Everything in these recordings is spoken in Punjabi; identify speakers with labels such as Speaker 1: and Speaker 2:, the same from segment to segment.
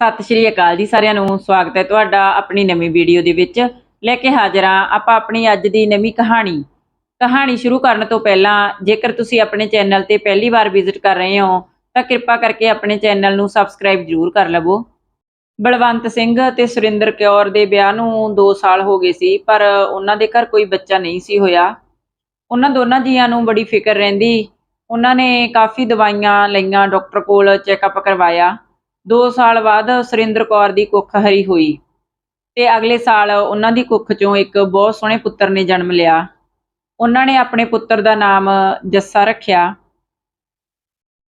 Speaker 1: ਸਤਿ ਸ਼੍ਰੀ ਅਕਾਲ ਜੀ ਸਾਰਿਆਂ ਨੂੰ, ਸਵਾਗਤ ਹੈ ਤੁਹਾਡਾ ਆਪਣੀ ਨਵੀਂ ਵੀਡੀਓ ਦੇ ਵਿੱਚ। ਲੈ ਕੇ ਹਾਜ਼ਰ ਹਾਂ ਆਪਾਂ ਆਪਣੀ ਅੱਜ ਦੀ ਨਵੀਂ ਕਹਾਣੀ। ਕਹਾਣੀ ਸ਼ੁਰੂ ਕਰਨ ਤੋਂ ਪਹਿਲਾਂ, ਜੇਕਰ ਤੁਸੀਂ ਆਪਣੇ ਚੈਨਲ ਤੇ ਪਹਿਲੀ ਵਾਰ ਵਿਜ਼ਿਟ ਕਰ ਰਹੇ ਹੋ, ਤਾਂ ਕਿਰਪਾ ਕਰਕੇ ਆਪਣੇ ਚੈਨਲ ਨੂੰ ਸਬਸਕ੍ਰਾਈਬ ਜ਼ਰੂਰ ਕਰ ਲਵੋ। ਬਲਵੰਤ ਸਿੰਘ ਤੇ ਸੁਰਿੰਦਰ ਕੌਰ ਦੇ ਵਿਆਹ ਨੂੰ 2 ਸਾਲ ਹੋ ਗਏ ਸੀ, ਪਰ ਉਹਨਾਂ ਦੇ ਘਰ ਕੋਈ ਬੱਚਾ ਨਹੀਂ ਸੀ ਹੋਇਆ। ਉਹਨਾਂ ਦੋਨਾਂ ਜੀਆਂ ਨੂੰ ਬੜੀ ਫਿਕਰ ਰਹਿੰਦੀ। ਉਹਨਾਂ ਨੇ ਕਾਫੀ ਦਵਾਈਆਂ ਲਈਆਂ, ਡਾਕਟਰ ਕੋਲ ਚੈੱਕਅਪ ਕਰਵਾਇਆ। 2 ਸਾਲ ਬਾਅਦ ਸੁਰਿੰਦਰ ਕੌਰ ਦੀ ਕੁੱਖ ਹਰੀ ਹੋਈ ਤੇ ਅਗਲੇ ਸਾਲ ਉਹਨਾਂ ਦੀ ਕੁੱਖ ਚੋਂ ਇੱਕ ਬਹੁਤ ਸੋਹਣੇ ਪੁੱਤਰ ਨੇ ਜਨਮ ਲਿਆ। ਉਹਨਾਂ ਨੇ ਆਪਣੇ ਪੁੱਤਰ ਦਾ ਨਾਮ ਜੱਸਾ ਰੱਖਿਆ।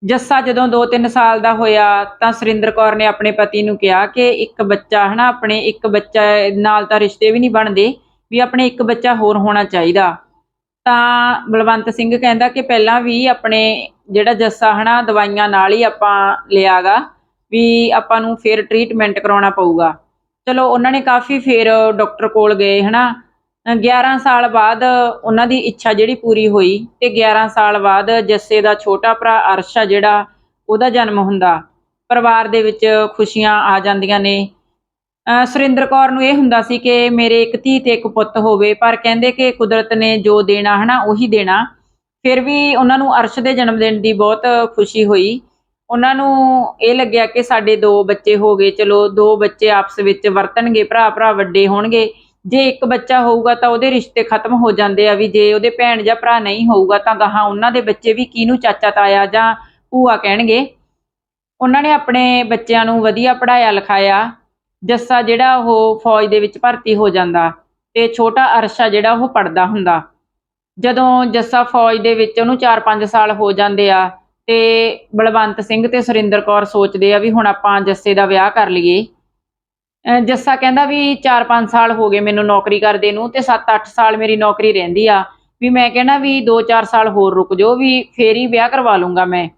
Speaker 1: ਜੱਸਾ ਜਦੋਂ 2-3 ਸਾਲ ਦਾ ਹੋਇਆ ਤਾਂ ਸੁਰਿੰਦਰ ਕੌਰ ਨੇ ਆਪਣੇ ਪਤੀ ਨੂੰ ਕਿਹਾ ਕਿ ਇੱਕ ਬੱਚਾ ਹਨਾ, ਆਪਣੇ ਇੱਕ ਬੱਚਾ ਨਾਲ ਤਾਂ ਰਿਸ਼ਤੇ ਵੀ ਨਹੀਂ ਬਣਦੇ, ਵੀ ਆਪਣੇ ਇੱਕ ਬੱਚਾ ਹੋਰ ਹੋਣਾ ਚਾਹੀਦਾ। ਤਾਂ ਬਲਵੰਤ ਸਿੰਘ ਕਹਿੰਦਾ ਕਿ ਪਹਿਲਾਂ ਵੀ ਆਪਣੇ ਜਿਹੜਾ ਜੱਸਾ ਹਨਾ, ਦਵਾਈਆਂ ਨਾਲ ਹੀ ਆਪਾਂ ਲਿਆਗਾ। ਵੀ ਆਪਾਂ ਨੂੰ ਫਿਰ ਟ੍ਰੀਟਮੈਂਟ ਕਰਾਉਣਾ ਪਊਗਾ। ਚਲੋ, ਉਹਨਾਂ ਨੇ ਕਾਫੀ ਫਿਰ ਡਾਕਟਰ ਕੋਲ ਗਏ, ਹਨਾ? ਅ 11 ਸਾਲ ਬਾਅਦ ਉਹਨਾਂ ਦੀ ਇੱਛਾ ਜਿਹੜੀ ਪੂਰੀ ਹੋਈ ਤੇ 11 ਸਾਲ ਬਾਅਦ ਜੱਸੇ ਦਾ ਛੋਟਾ ਭਰਾ ਅਰਸ਼ ਆ ਜਿਹੜਾ, ਉਹਦਾ ਜਨਮ ਹੁੰਦਾ। ਪਰਿਵਾਰ ਦੇ ਵਿੱਚ ਖੁਸ਼ੀਆਂ ਆ ਜਾਂਦੀਆਂ ਨੇ। ਅ ਸੁਰਿੰਦਰ ਕੌਰ ਨੂੰ ਇਹ ਹੁੰਦਾ ਸੀ ਕਿ ਮੇਰੇ ਇੱਕ ਧੀ ਤੇ ਇੱਕ ਪੁੱਤ ਹੋਵੇ, ਪਰ ਕਹਿੰਦੇ ਕਿ ਕੁਦਰਤ ਨੇ ਜੋ ਦੇਣਾ, ਹਨਾ, ਉਹੀ ਦੇਣਾ। ਫਿਰ ਵੀ ਉਹਨਾਂ ਨੂੰ ਅਰਸ਼ ਦੇ ਜਨਮ ਦਿਨ ਦੀ ਬਹੁਤ ਖੁਸ਼ੀ ਹੋਈ। ਉਹਨਾਂ ਨੂੰ ਇਹ ਲੱਗਿਆ ਕਿ ਸਾਡੇ ਦੋ ਬੱਚੇ ਹੋ ਗਏ, ਚਲੋ ਦੋ ਬੱਚੇ ਆਪਸ ਵਿੱਚ ਵਰਤਣਗੇ ਭਰਾ ਭਰਾ ਵੱਡੇ ਹੋਣਗੇ, ਜੇ ਇੱਕ ਬੱਚਾ ਹੋਊਗਾ ਤਾਂ ਉਹਦੇ ਰਿਸ਼ਤੇ ਖਤਮ ਹੋ ਜਾਂਦੇ ਆ ਵੀ ਜੇ ਉਹਦੇ ਭੈਣ ਜਾਂ ਭਰਾ ਨਹੀਂ ਹੋਊਗਾ ਤਾਂ ਗਾਹਾਂ ਉਹਨਾਂ ਦੇ ਬੱਚੇ ਵੀ ਕਿਹਨੂੰ ਚਾਚਾ ਤਾਇਆ ਜਾਂ ਭੂਆ ਕਹਿਣਗੇ। ਉਹਨਾਂ ਨੇ ਆਪਣੇ ਬੱਚਿਆਂ ਨੂੰ ਵਧੀਆ ਪੜਾਇਆ ਲਿਖਾਇਆ, ਜੱਸਾ ਜਿਹੜਾ ਉਹ ਫੌਜ ਦੇ ਵਿੱਚ ਭਰਤੀ ਹੋ ਜਾਂਦਾ ਤੇ ਛੋਟਾ ਅਰਸ਼ਾ ਜਿਹੜਾ ਉਹ ਪੜਦਾ ਹੁੰਦਾ। ਜਦੋਂ ਜੱਸਾ ਫੌਜ ਦੇ ਵਿੱਚ ਉਹਨੂੰ 4-5 ਸਾਲ ਹੋ ਜਾਂਦੇ ਆ ਤੇ ਬਲਵੰਤ ਸਿੰਘ ਤੇ ਸੁਰਿੰਦਰ ਕੌਰ ਸੋਚਦੇ ਆ ਵੀ ਹੁਣ ਆਪਾਂ ਜੱਸੇ ਦਾ ਵਿਆਹ ਕਰ ਲਈਏ। ਅਹ ਜੱਸਾ ਕਹਿੰਦਾ ਵੀ 4-5 ਸਾਲ ਹੋ ਗਏ ਮੈਨੂੰ ਨੌਕਰੀ ਕਰਦੇ ਨੂੰ ਤੇ 7-8 ਸਾਲ ਮੇਰੀ ਨੌਕਰੀ ਰਹਿੰਦੀ ਆ। ਵੀ ਮੈਂ ਕਹਿਣਾ ਵੀ 2-4 ਸਾਲ ਹੋਰ ਰੁਕ ਜਾਓ ਵੀ ਫੇਰ ਹੀ ਵਿਆਹ ਕਰਵਾ ਲੂੰਗਾ ਮੈਂ।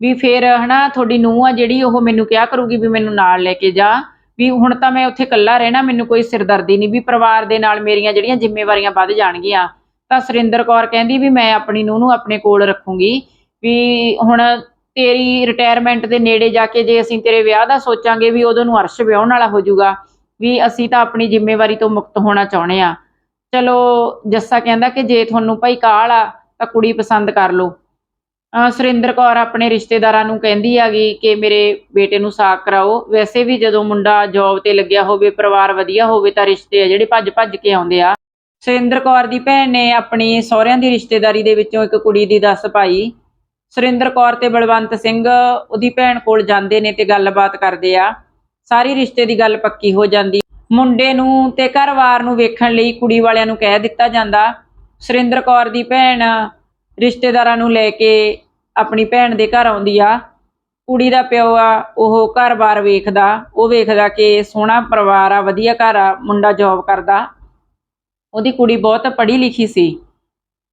Speaker 1: ਵੀ ਫੇਰ ਹਨਾ ਤੁਹਾਡੀ ਨੂੰਹ ਆ ਜਿਹੜੀ ਉਹ ਮੈਨੂੰ ਕਿਹਾ ਕਰੂਗੀ ਵੀ ਮੈਨੂੰ ਨਾਲ ਲੈ ਕੇ ਜਾ। ਵੀ ਹੁਣ ਤਾਂ ਮੈਂ ਉੱਥੇ ਇਕੱਲਾ ਰਹਿਣਾ, ਮੈਨੂੰ ਕੋਈ ਸਿਰਦਰਦੀ ਨਹੀਂ ਵੀ ਪਰਿਵਾਰ ਦੇ ਨਾਲ ਮੇਰੀਆਂ ਜਿਹੜੀਆਂ ਜ਼ਿੰਮੇਵਾਰੀਆਂ ਵੱਧ ਜਾਣਗੀਆਂ। ਤਾਂ ਸੁਰਿੰਦਰ ਕੌਰ ਕਹਿੰਦੀ ਵੀ ਮੈਂ ਆਪਣੀ ਨੂੰਹ ਨੂੰ ਆਪਣੇ ਕੋਲ ਰੱਖੂੰਗੀ। ਵੀ ਹੁਣ ਤੇਰੀ ਰਿਟਾਇਰਮੈਂਟ ਦੇ ਨੇੜੇ ਜਾ ਕੇ ਜੇ ਅਸੀਂ ਤੇਰੇ ਵਿਆਹ ਦਾ ਸੋਚਾਂਗੇ ਵੀ ਉਦੋਂ ਨੂੰ ਅਰਸ਼ ਵਿਆਹਣ ਵਾਲਾ ਹੋ ਜਾਊਗਾ, ਵੀ ਅਸੀਂ ਤਾਂ ਆਪਣੀ ਜ਼ਿੰਮੇਵਾਰੀ ਤੋਂ ਮੁਕਤ ਹੋਣਾ ਚਾਹੁੰਦੇ ਆ ਚਲੋ, ਜੱਸਾ ਕਹਿੰਦਾ ਕਿ ਜੇ ਤੁਹਾਨੂੰ ਭਾਈ ਕਾਲ ਆ, ਤਾਂ ਕੁੜੀ ਪਸੰਦ ਕਰ ਲਓ। ਸੁਰਿੰਦਰ ਕੌਰ ਆਪਣੇ ਰਿਸ਼ਤੇਦਾਰਾਂ ਨੂੰ ਕਹਿੰਦੀ ਆਗੀ ਕਿ ਮੇਰੇ ਬੇਟੇ ਨੂੰ ਸਾਕ ਕਰਾਓ। ਵੈਸੇ ਵੀ ਜਦੋਂ ਮੁੰਡਾ ਜੌਬ ਤੇ ਲੱਗਿਆ ਹੋਵੇ, ਪਰਿਵਾਰ ਵਧੀਆ ਹੋਵੇ, ਤਾਂ ਰਿਸ਼ਤੇ ਆ ਜਿਹੜੇ ਭੱਜ ਭੱਜ ਕੇ ਆਉਂਦੇ ਆ। ਸੁਰਿੰਦਰ ਕੌਰ ਦੀ ਭੈਣ ਨੇ ਆਪਣੀ ਸਹੁਰਿਆਂ ਦੀ ਰਿਸ਼ਤੇਦਾਰੀ ਦੇ ਵਿੱਚੋਂ ਇੱਕ ਕੁੜੀ ਦੀ ਦੱਸ ਪਾਈ। ਸੁਰਿੰਦਰ ਕੌਰ ਤੇ ਬਲਵੰਤ ਸਿੰਘ ਉਹਦੀ ਭੈਣ ਕੋਲ ਜਾਂਦੇ ਨੇ ਤੇ ਗੱਲਬਾਤ ਕਰਦੇ ਆ। ਸਾਰੀ ਰਿਸ਼ਤੇ ਦੀ ਗੱਲ ਪੱਕੀ ਹੋ ਜਾਂਦੀ। ਮੁੰਡੇ ਨੂੰ ਤੇ ਘਰਵਾਰ ਨੂੰ ਵੇਖਣ ਲਈ ਕੁੜੀ ਵਾਲਿਆਂ ਨੂੰ ਕਹਿ ਦਿੱਤਾ ਜਾਂਦਾ। ਸੁਰਿੰਦਰ ਕੌਰ ਦੀ ਭੈਣ ਰਿਸ਼ਤੇਦਾਰਾਂ ਨੂੰ ਲੈ ਕੇ ਆਪਣੀ ਭੈਣ ਦੇ ਘਰ ਆਉਂਦੀ ਆ। ਕੁੜੀ ਦਾ ਪਿਓ ਆ, ਉਹ ਘਰ-ਬਾਰ ਵੇਖਦਾ। ਉਹ ਵੇਖਦਾ ਕਿ ਸੋਹਣਾ ਪਰਿਵਾਰ ਆ, ਵਧੀਆ ਘਰ ਆ, ਮੁੰਡਾ ਜੌਬ ਕਰਦਾ। ਉਹਦੀ ਕੁੜੀ ਬਹੁਤ ਪੜ੍ਹੀ ਲਿਖੀ ਸੀ।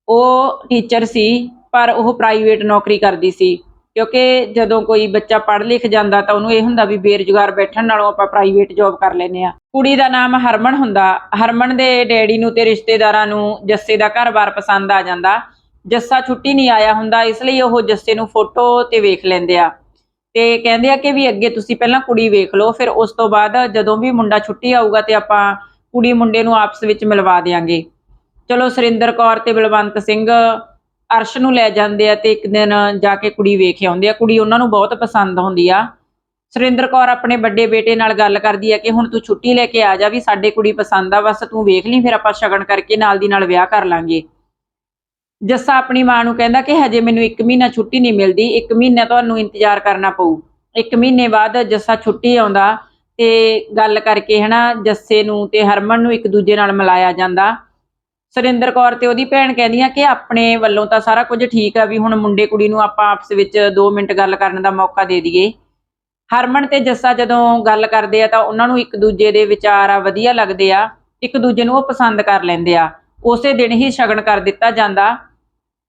Speaker 1: ਉਹ ਟੀਚਰ ਸੀ। ਪਰ ਉਹ ਪ੍ਰਾਈਵੇਟ ਨੌਕਰੀ ਕਰਦੀ ਸੀ। ਕਿਉਂਕਿ ਜਦੋਂ ਕੋਈ ਬੱਚਾ ਪੜ੍ਹ ਲਿਖ ਜਾਂਦਾ ਤਾਂ ਉਹਨੂੰ ਇਹ ਹੁੰਦਾ ਵੀ ਬੇਰੁਜ਼ਗਾਰ ਬੈਠਣ ਨਾਲੋਂ ਆਪਾਂ ਪ੍ਰਾਈਵੇਟ ਜੌਬ ਕਰ ਲੈਨੇ ਆ ਕੁੜੀ ਦਾ ਨਾਮ ਹਰਮਨ ਹੁੰਦਾ। ਹਰਮਨ ਦੇ ਡੈਡੀ ਨੂੰ ਤੇ ਰਿਸ਼ਤੇਦਾਰਾਂ ਨੂੰ ਜੱਸੇ ਦਾ ਘਰ-ਬਾਰ ਪਸੰਦ ਆ ਜਾਂਦਾ। ਜੱਸਾ ਛੁੱਟੀ ਨਹੀਂ ਆਇਆ ਹੁੰਦਾ, ਇਸ ਲਈ ਉਹ ਜੱਸੇ ਨੂੰ ਫੋਟੋ ਤੇ ਵੇਖ ਲੈਂਦੇ ਆ। ਤੇ ਕਹਿੰਦੇ ਆ ਕਿ ਵੀ ਅੱਗੇ ਤੁਸੀਂ ਪਹਿਲਾਂ ਕੁੜੀ ਵੇਖ ਲਓ, ਫਿਰ ਉਸ ਤੋਂ ਬਾਅਦ ਜਦੋਂ ਵੀ ਮੁੰਡਾ ਛੁੱਟੀ ਆਊਗਾ ਤੇ ਆਪਾਂ ਕੁੜੀ ਮੁੰਡੇ ਨੂੰ ਆਪਸ ਵਿੱਚ ਮਿਲਵਾ ਦੇਾਂਗੇ ਚਲੋ ਸੁਰਿੰਦਰ ਕੌਰ ਤੇ ਬਲਵੰਤ ਸਿੰਘ ਅਰਸ਼ ਨੂੰ ਲੈ ਜਾਂਦੇ ਆ ਤੇ ਇੱਕ ਦਿਨ ਜਾ ਕੇ ਕੁੜੀ ਵੇਖ ਆਉਂਦੇ ਆ। ਕੁੜੀ ਉਹਨਾਂ ਨੂੰ ਬਹੁਤ ਪਸੰਦ ਹੁੰਦੀ ਆ। ਸੁਰਿੰਦਰ ਕੌਰ ਆਪਣੇ ਵੱਡੇ ਬੇਟੇ ਨਾਲ ਗੱਲ ਕਰਦੀ ਆ ਕਿ ਹੁਣ ਤੂੰ ਛੁੱਟੀ ਲੈ ਕੇ ਆ ਜਾ ਵੀ ਸਾਡੇ ਕੁੜੀ ਪਸੰਦ ਆ, ਬਸ ਤੂੰ ਵੇਖ ਲਈ, ਫਿਰ ਆਪਾਂ ਸ਼ਗਨ ਕਰਕੇ ਨਾਲ ਦੀ ਨਾਲ ਵਿਆਹ ਕਰ ਲਾਂਗੇ। ਜੱਸਾ ਆਪਣੀ ਮਾਂ ਨੂੰ ਕਹਿੰਦਾ ਕਿ ਹਜੇ ਮੈਨੂੰ 1 ਮਹੀਨਾ ਛੁੱਟੀ ਨਹੀਂ ਮਿਲਦੀ 1 ਮਹੀਨਾ ਤੁਹਾਨੂੰ ਇੰਤਜ਼ਾਰ ਕਰਨਾ ਪਊ। 1 ਮਹੀਨੇ ਬਾਅਦ ਜੱਸਾ ਛੁੱਟੀ ਆਉਂਦਾ ਤੇ ਗੱਲ ਕਰਕੇ ਹਨਾ, ਜੱਸੇ ਨੂੰ ਤੇ ਹਰਮਨ ਨੂੰ ਇੱਕ ਦੂਜੇ ਨਾਲ ਮਿਲਾਇਆ ਜਾਂਦਾ। ਸੁਰਿੰਦਰ ਕੌਰ ਤੇ ਉਹਦੀ ਭੈਣ ਕਹਿੰਦੀਆਂ ਕਿ ਆਪਣੇ ਵੱਲੋਂ ਤਾਂ ਸਾਰਾ ਕੁਝ ਠੀਕ ਆ ਵੀ ਹੁਣ ਮੁੰਡੇ ਕੁੜੀ ਨੂੰ ਆਪਾਂ ਆਪਸ ਵਿੱਚ 2 ਮਿੰਟ ਗੱਲ ਕਰਨ ਦਾ ਮੌਕਾ ਦੇ ਦਈਏ। ਹਰਮਨ ਤੇ ਜੱਸਾ ਜਦੋਂ ਗੱਲ ਕਰਦੇ ਆ ਤਾਂ ਉਹਨਾਂ ਨੂੰ ਇੱਕ ਦੂਜੇ ਦੇ ਵਿਚਾਰ ਆ, ਵਧੀਆ ਲੱਗਦੇ ਆ, ਇੱਕ ਦੂਜੇ ਨੂੰ ਉਹ ਪਸੰਦ ਕਰ ਲੈਂਦੇ ਆ। ਉਸੇ ਦਿਨ ਹੀ ਸ਼ਗਨ ਕਰ ਦਿੱਤਾ ਜਾਂਦਾ।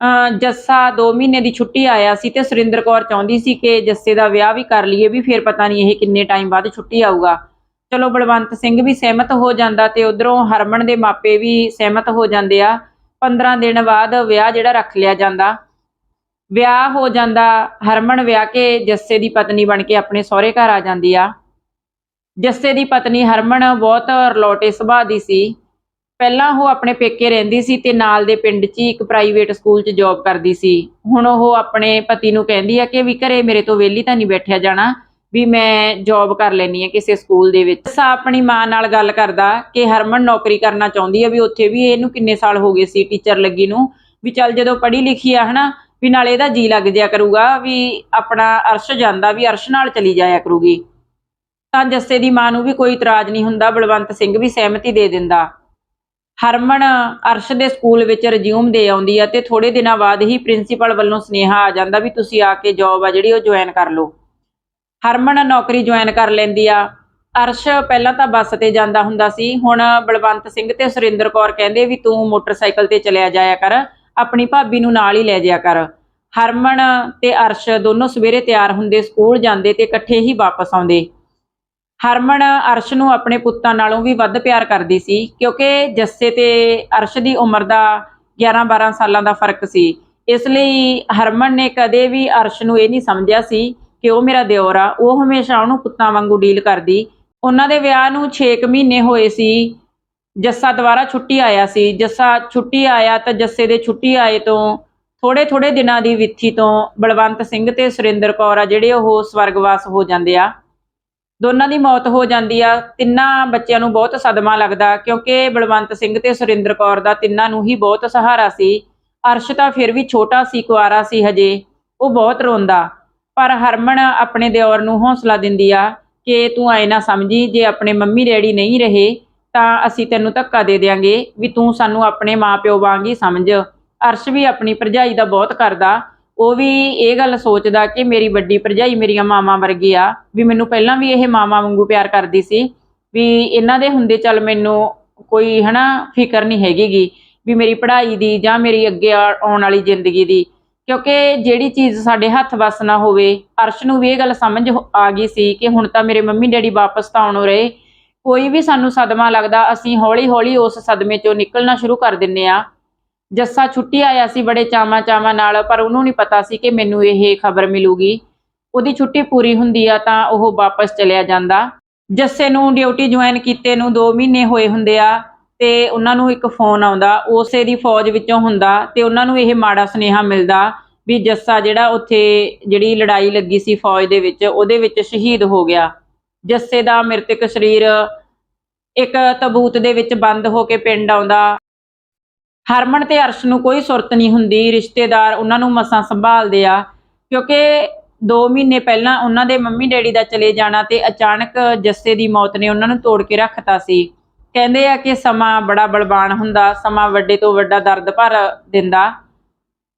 Speaker 1: ਅਹ ਜੱਸਾ 2 ਮਹੀਨੇ ਦੀ ਛੁੱਟੀ ਆਇਆ ਸੀ ਤੇ ਸੁਰਿੰਦਰ ਕੌਰ ਚਾਹੁੰਦੀ ਸੀ ਕਿ ਜੱਸੇ ਦਾ ਵਿਆਹ ਵੀ ਕਰ ਲਈਏ, ਵੀ ਫਿਰ ਪਤਾ ਨਹੀਂ ਇਹ ਕਿੰਨੇ ਟਾਈਮ ਬਾਅਦ ਛੁੱਟੀ ਆਊਗਾ। ਚਲੋ ਬਲਵੰਤ ਸਿੰਘ ਵੀ ਸਹਿਮਤ ਹੋ ਜਾਂਦਾ ਤੇ ਉਧਰੋਂ ਹਰਮਨ ਦੇ ਮਾਪੇ ਵੀ ਸਹਿਮਤ ਹੋ ਜਾਂਦੇ ਆ। 15 ਦਿਨ ਬਾਅਦ ਵਿਆਹ ਜਿਹੜਾ ਰੱਖ ਲਿਆ ਜਾਂਦਾ। ਵਿਆਹ ਹੋ ਜਾਂਦਾ, ਹਰਮਨ ਵਿਆਹ ਕੇ ਜੱਸੇ ਦੀ ਪਤਨੀ ਬਣ ਕੇ ਆਪਣੇ ਸਹੁਰੇ ਘਰ ਆ ਜਾਂਦੀ ਆ। ਜੱਸੇ ਦੀ ਪਤਨੀ ਹਰਮਨ ਬਹੁਤ ਰਲੋਟੇ ਸੁਭਾਅ ਦੀ ਸੀ। ਪਹਿਲਾਂ ਉਹ ਆਪਣੇ ਪੇਕੇ ਰਹਿੰਦੀ ਸੀ ਤੇ ਨਾਲ ਦੇ ਪਿੰਡ 'ਚ ਹੀ ਇੱਕ ਪ੍ਰਾਈਵੇਟ ਸਕੂਲ 'ਚ ਜੌਬ ਕਰਦੀ ਸੀ। ਹੁਣ ਉਹ ਆਪਣੇ ਪਤੀ ਨੂੰ ਕਹਿੰਦੀ ਆ ਕਿ ਵੀ ਘਰੇ ਮੇਰੇ ਤੋਂ ਵਿਹਲੀ ਤਾਂ ਨਹੀਂ ਬੈਠਿਆ ਜਾਣਾ। ਵੀ ਮੈਂ ਜੌਬ ਕਰ ਲੈਣੀ ਹੈ ਕਿਸੇ ਸਕੂਲ ਦੇ ਵਿੱਚ। ਸਾ ਆਪਣੀ ਮਾਂ ਨਾਲ ਗੱਲ ਕਰਦਾ ਕਿ ਹਰਮਨ ਨੌਕਰੀ ਕਰਨਾ ਚਾਹੁੰਦੀ ਹੈ ਵੀ ਉੱਥੇ ਵੀ ਇਹਨੂੰ ਕਿੰਨੇ ਸਾਲ ਹੋ ਗਏ ਸੀ ਟੀਚਰ ਲੱਗੀ ਨੂੰ। ਵੀ ਚੱਲ ਜਦੋਂ ਪੜ੍ਹੀ ਲਿਖੀ ਆ ਹਨਾ, ਵੀ ਨਾਲ ਇਹਦਾ ਜੀ ਲੱਗ ਜਾਇਆ ਕਰੂਗਾ ਵੀ ਆਪਣਾ ਅਰਸ਼ ਜਾਂਦਾ ਵੀ ਅਰਸ਼ ਨਾਲ ਚਲੀ ਜਾਇਆ ਕਰੂਗੀ। ਤਾਂ ਜੱਸੇ ਦੀ ਮਾਂ ਨੂੰ ਵੀ ਕੋਈ ਇਤਰਾਜ਼ ਨਹੀਂ ਹੁੰਦਾ, ਬਲਵੰਤ ਸਿੰਘ ਵੀ ਸਹਿਮਤੀ ਦੇ ਦਿੰਦਾ। ਹਰਮਨ ਅਰਸ਼ ਦੇ ਸਕੂਲ ਵਿੱਚ ਰਿਜ਼ਿਊਮ ਦੇ ਆਉਂਦੀ ਆ ਤੇ ਥੋੜੇ ਦਿਨਾਂ ਬਾਅਦ ਹੀ ਪ੍ਰਿੰਸੀਪਲ ਵੱਲੋਂ ਸੁਨੇਹਾ ਆ ਜਾਂਦਾ ਵੀ ਤੁਸੀਂ ਆ ਕੇ ਜੌਬ ਆ ਜਿਹੜੀ ਉਹ ਜੁਆਇਨ ਕਰ ਲਓ। ਹਰਮਨ ਨੌਕਰੀ ਜੁਆਇਨ ਕਰ ਲੈਂਦੀ ਆ। ਅਰਸ਼ ਪਹਿਲਾਂ ਤਾਂ ਬੱਸ ਤੇ ਜਾਂਦਾ ਹੁੰਦਾ ਸੀ। ਹੁਣ ਬਲਵੰਤ ਸਿੰਘ ਤੇ ਸੁਰਿੰਦਰ ਕੌਰ ਕਹਿੰਦੇ ਵੀ ਤੂੰ ਮੋਟਰਸਾਈਕਲ ਤੇ ਚਲਿਆ ਜਾਇਆ ਕਰ। ਆਪਣੀ ਭਾਬੀ ਨੂੰ ਨਾਲ ਹੀ ਲੈ ਜਾਇਆ ਕਰ। ਹਰਮਨ ਤੇ ਅਰਸ਼ ਦੋਨੋਂ ਸਵੇਰੇ ਤਿਆਰ ਹੁੰਦੇ ਸਕੂਲ ਜਾਂਦੇ ਤੇ ਇਕੱਠੇ ਹੀ ਵਾਪਸ ਆਉਂਦੇ। ਹਰਮਨ ਅਰਸ਼ ਨੂੰ ਆਪਣੇ ਪੁੱਤਾਂ ਨਾਲੋਂ ਵੀ ਵੱਧ ਪਿਆਰ ਕਰਦੀ ਸੀ ਕਿਉਂਕਿ ਜੱਸੇ ਤੇ ਅਰਸ਼ ਦੀ ਉਮਰ ਦਾ 11-12 ਸਾਲਾਂ ਦਾ ਫ਼ਰਕ ਸੀ। ਇਸ ਲਈ ਹਰਮਨ ਨੇ ਕਦੇ ਵੀ ਅਰਸ਼ ਨੂੰ ਇਹ ਨਹੀਂ ਸਮਝਿਆ ਸੀ ਕਿ ਉਹ ਮੇਰਾ ਦਿਓਰ ਆ, ਉਹ ਹਮੇਸ਼ਾ ਉਹਨੂੰ ਪੁੱਤਾਂ ਵਾਂਗੂ ਡੀਲ ਕਰਦੀ। ਉਹਨਾਂ ਦੇ ਵਿਆਹ ਨੂੰ 6 ਮਹੀਨੇ ਹੋਏ ਸੀ। ਜੱਸਾ ਦੁਬਾਰਾ ਛੁੱਟੀ ਆਇਆ ਸੀ। ਜੱਸਾ ਛੁੱਟੀ ਆਇਆ ਤਾਂ ਜੱਸੇ ਦੇ ਛੁੱਟੀ ਆਏ ਤੋਂ ਥੋੜੇ ਥੋੜੇ ਦਿਨਾਂ ਦੀ ਵਿੱਥੀ ਤੋਂ ਬਲਵੰਤ ਸਿੰਘ ਤੇ ਸੁਰਿੰਦਰ ਕੌਰ ਆ, ਜਿਹੜੇ ਉਹ ਸਵਰਗਵਾਸ ਹੋ ਜਾਂਦੇ ਆ। ਦੋਨਾਂ ਦੀ ਮੌਤ ਹੋ ਜਾਂਦੀ ਆ। ਤਿੰਨਾਂ ਬੱਚਿਆਂ ਨੂੰ ਬਹੁਤ ਸਦਮਾ ਲੱਗਦਾ, ਕਿਉਂਕਿ ਬਲਵੰਤ ਸਿੰਘ ਤੇ ਸੁਰਿੰਦਰ ਕੌਰ ਦਾ ਤਿੰਨਾਂ ਨੂੰ ਹੀ ਬਹੁਤ ਸਹਾਰਾ ਸੀ। ਅਰਸ਼ ਤਾਂ ਫਿਰ ਵੀ ਛੋਟਾ ਸੀ, ਕੁਆਰਾ ਸੀ ਹਜੇ। ਉਹ ਬਹੁਤ ਰੋਂਦਾ। ਪਰ ਹਰਮਨ ਆਪਣੇ ਦਿਓਰ ਨੂੰ ਹੌਸਲਾ ਦਿੰਦੀ ਆ ਕਿ ਤੂੰ ਐ ਨਾ ਸਮਝੀ, ਜੇ ਆਪਣੇ ਮੰਮੀ ਡੈਡੀ ਨਹੀਂ ਰਹੇ, ਤਾਂ ਅਸੀਂ ਤੈਨੂੰ ਧੱਕਾ ਦੇ ਦੇਾਂਗੇ ਵੀ ਤੂੰ ਸਾਨੂੰ ਆਪਣੇ ਮਾਪਿਓ ਵਾਂਗ ਹੀ ਸਮਝ। ਅਰਸ਼ ਵੀ ਆਪਣੀ ਭਰਜਾਈ ਦਾ ਬਹੁਤ ਕਰਦਾ। ਉਹ ਵੀ ਇਹ ਗੱਲ ਸੋਚਦਾ ਕਿ ਮੇਰੀ ਵੱਡੀ ਭਰਜਾਈ ਮੇਰੀਆਂ ਮਾਵਾਂ ਵਰਗੀ ਆ, ਵੀ ਮੈਨੂੰ ਪਹਿਲਾਂ ਵੀ ਇਹ ਮਾਵਾਂ ਵਾਂਗੂ ਪਿਆਰ ਕਰਦੀ ਸੀ, ਵੀ ਇਹਨਾਂ ਦੇ ਹੁੰਦੇ ਚੱਲ ਮੈਨੂੰ ਕੋਈ ਹਨਾ ਫਿਕਰ ਨਹੀਂ ਹੈਗੀਗੀ, ਵੀ ਮੇਰੀ ਪੜ੍ਹਾਈ ਦੀ ਜਾਂ ਮੇਰੀ ਅੱਗੇ ਆ- ਆਉਣ ਵਾਲੀ ਜ਼ਿੰਦਗੀ ਦੀ। ਕਿਉਂਕਿ ਜਿਹੜੀ ਚੀਜ਼ ਸਾਡੇ ਹੱਥ ਵੱਸ ਨਾ ਹੋਵੇ, ਅਰਸ਼ ਨੂੰ ਵੀ ਇਹ ਗੱਲ ਸਮਝ ਆ ਗਈ ਸੀ ਕਿ ਹੁਣ ਤਾਂ ਮੇਰੇ ਮੰਮੀ ਡੈਡੀ ਵਾਪਸ ਤਾਂ ਆਉਣੋਂ ਰਹੇ। ਕੋਈ ਵੀ ਸਾਨੂੰ ਸਦਮਾ ਲੱਗਦਾ, ਅਸੀਂ ਹੌਲੀ-ਹੌਲੀ ਉਸ ਸਦਮੇ ਚੋਂ ਨਿਕਲਣਾ ਸ਼ੁਰੂ ਕਰ ਦਿੰਨੇ ਆ। ਜੱਸਾ ਛੁੱਟੀ ਆਇਆ ਸੀ ਬੜੇ ਚਾਵਾਂ ਚਾਵਾਂ ਨਾਲ, ਪਰ ਉਹਨੂੰ ਨਹੀਂ ਪਤਾ ਸੀ ਕਿ ਮੈਨੂੰ ਇਹ ਖਬਰ ਮਿਲੂਗੀ। ਉਹਦੀ ਛੁੱਟੀ ਪੂਰੀ ਹੁੰਦੀ ਆ ਤਾਂ ਉਹ ਵਾਪਸ ਚਲਿਆ ਜਾਂਦਾ। ਜੱਸੇ ਨੂੰ ਡਿਊਟੀ ਜੁਆਇਨ ਕੀਤੇ ਨੂੰ 2 ਮਹੀਨੇ ਹੋਏ ਹੁੰਦੇ ਆ। ਤੇ ਉਹਨਾਂ ਨੂੰ ਇੱਕ ਫੋਨ ਆਉਂਦਾ, ਉਸੇ ਦੀ ਫੌਜ ਵਿੱਚੋਂ ਹੁੰਦਾ ਤੇ ਉਹਨਾਂ ਨੂੰ ਇਹ ਮਾੜਾ ਸੁਨੇਹਾ ਮਿਲਦਾ ਵੀ ਜੱਸਾ ਜਿਹੜਾ ਉੱਥੇ ਜਿਹੜੀ ਲੜਾਈ ਲੱਗੀ ਸੀ ਫੌਜ ਦੇ ਵਿੱਚ, ਉਹਦੇ ਵਿੱਚ ਸ਼ਹੀਦ ਹੋ ਗਿਆ। ਜੱਸੇ ਦਾ ਮ੍ਰਿਤਕ ਸਰੀਰ ਇੱਕ ਤਬੂਤ ਦੇ ਵਿੱਚ ਬੰਦ ਹੋ ਕੇ ਪਿੰਡ ਆਉਂਦਾ। ਹਰਮਨ ਤੇ ਅਰਸ਼ ਨੂੰ ਕੋਈ ਸੁਰਤ ਨਹੀਂ ਹੁੰਦੀ, ਰਿਸ਼ਤੇਦਾਰ ਉਹਨਾਂ ਨੂੰ ਮਸਾਂ ਸੰਭਾਲਦੇ ਆ, ਕਿਉਂਕਿ 2 ਮਹੀਨੇ ਪਹਿਲਾਂ ਉਹਨਾਂ ਦੇ ਮੰਮੀ ਡੈਡੀ ਦਾ ਚਲੇ ਜਾਣਾ ਤੇ ਅਚਾਨਕ ਜੱਸੇ ਦੀ ਮੌਤ ਨੇ ਉਹਨਾਂ ਨੂੰ ਤੋੜ ਕੇ ਰੱਖਤਾ ਸੀ। ਕਹਿੰਦੇ ਆ ਕਿ ਸਮਾਂ ਬੜਾ ਬਲਵਾਨ ਹੁੰਦਾ, ਸਮਾਂ ਵੱਡੇ ਤੋਂ ਵੱਡਾ ਦਰਦ ਭਰ ਦਿੰਦਾ।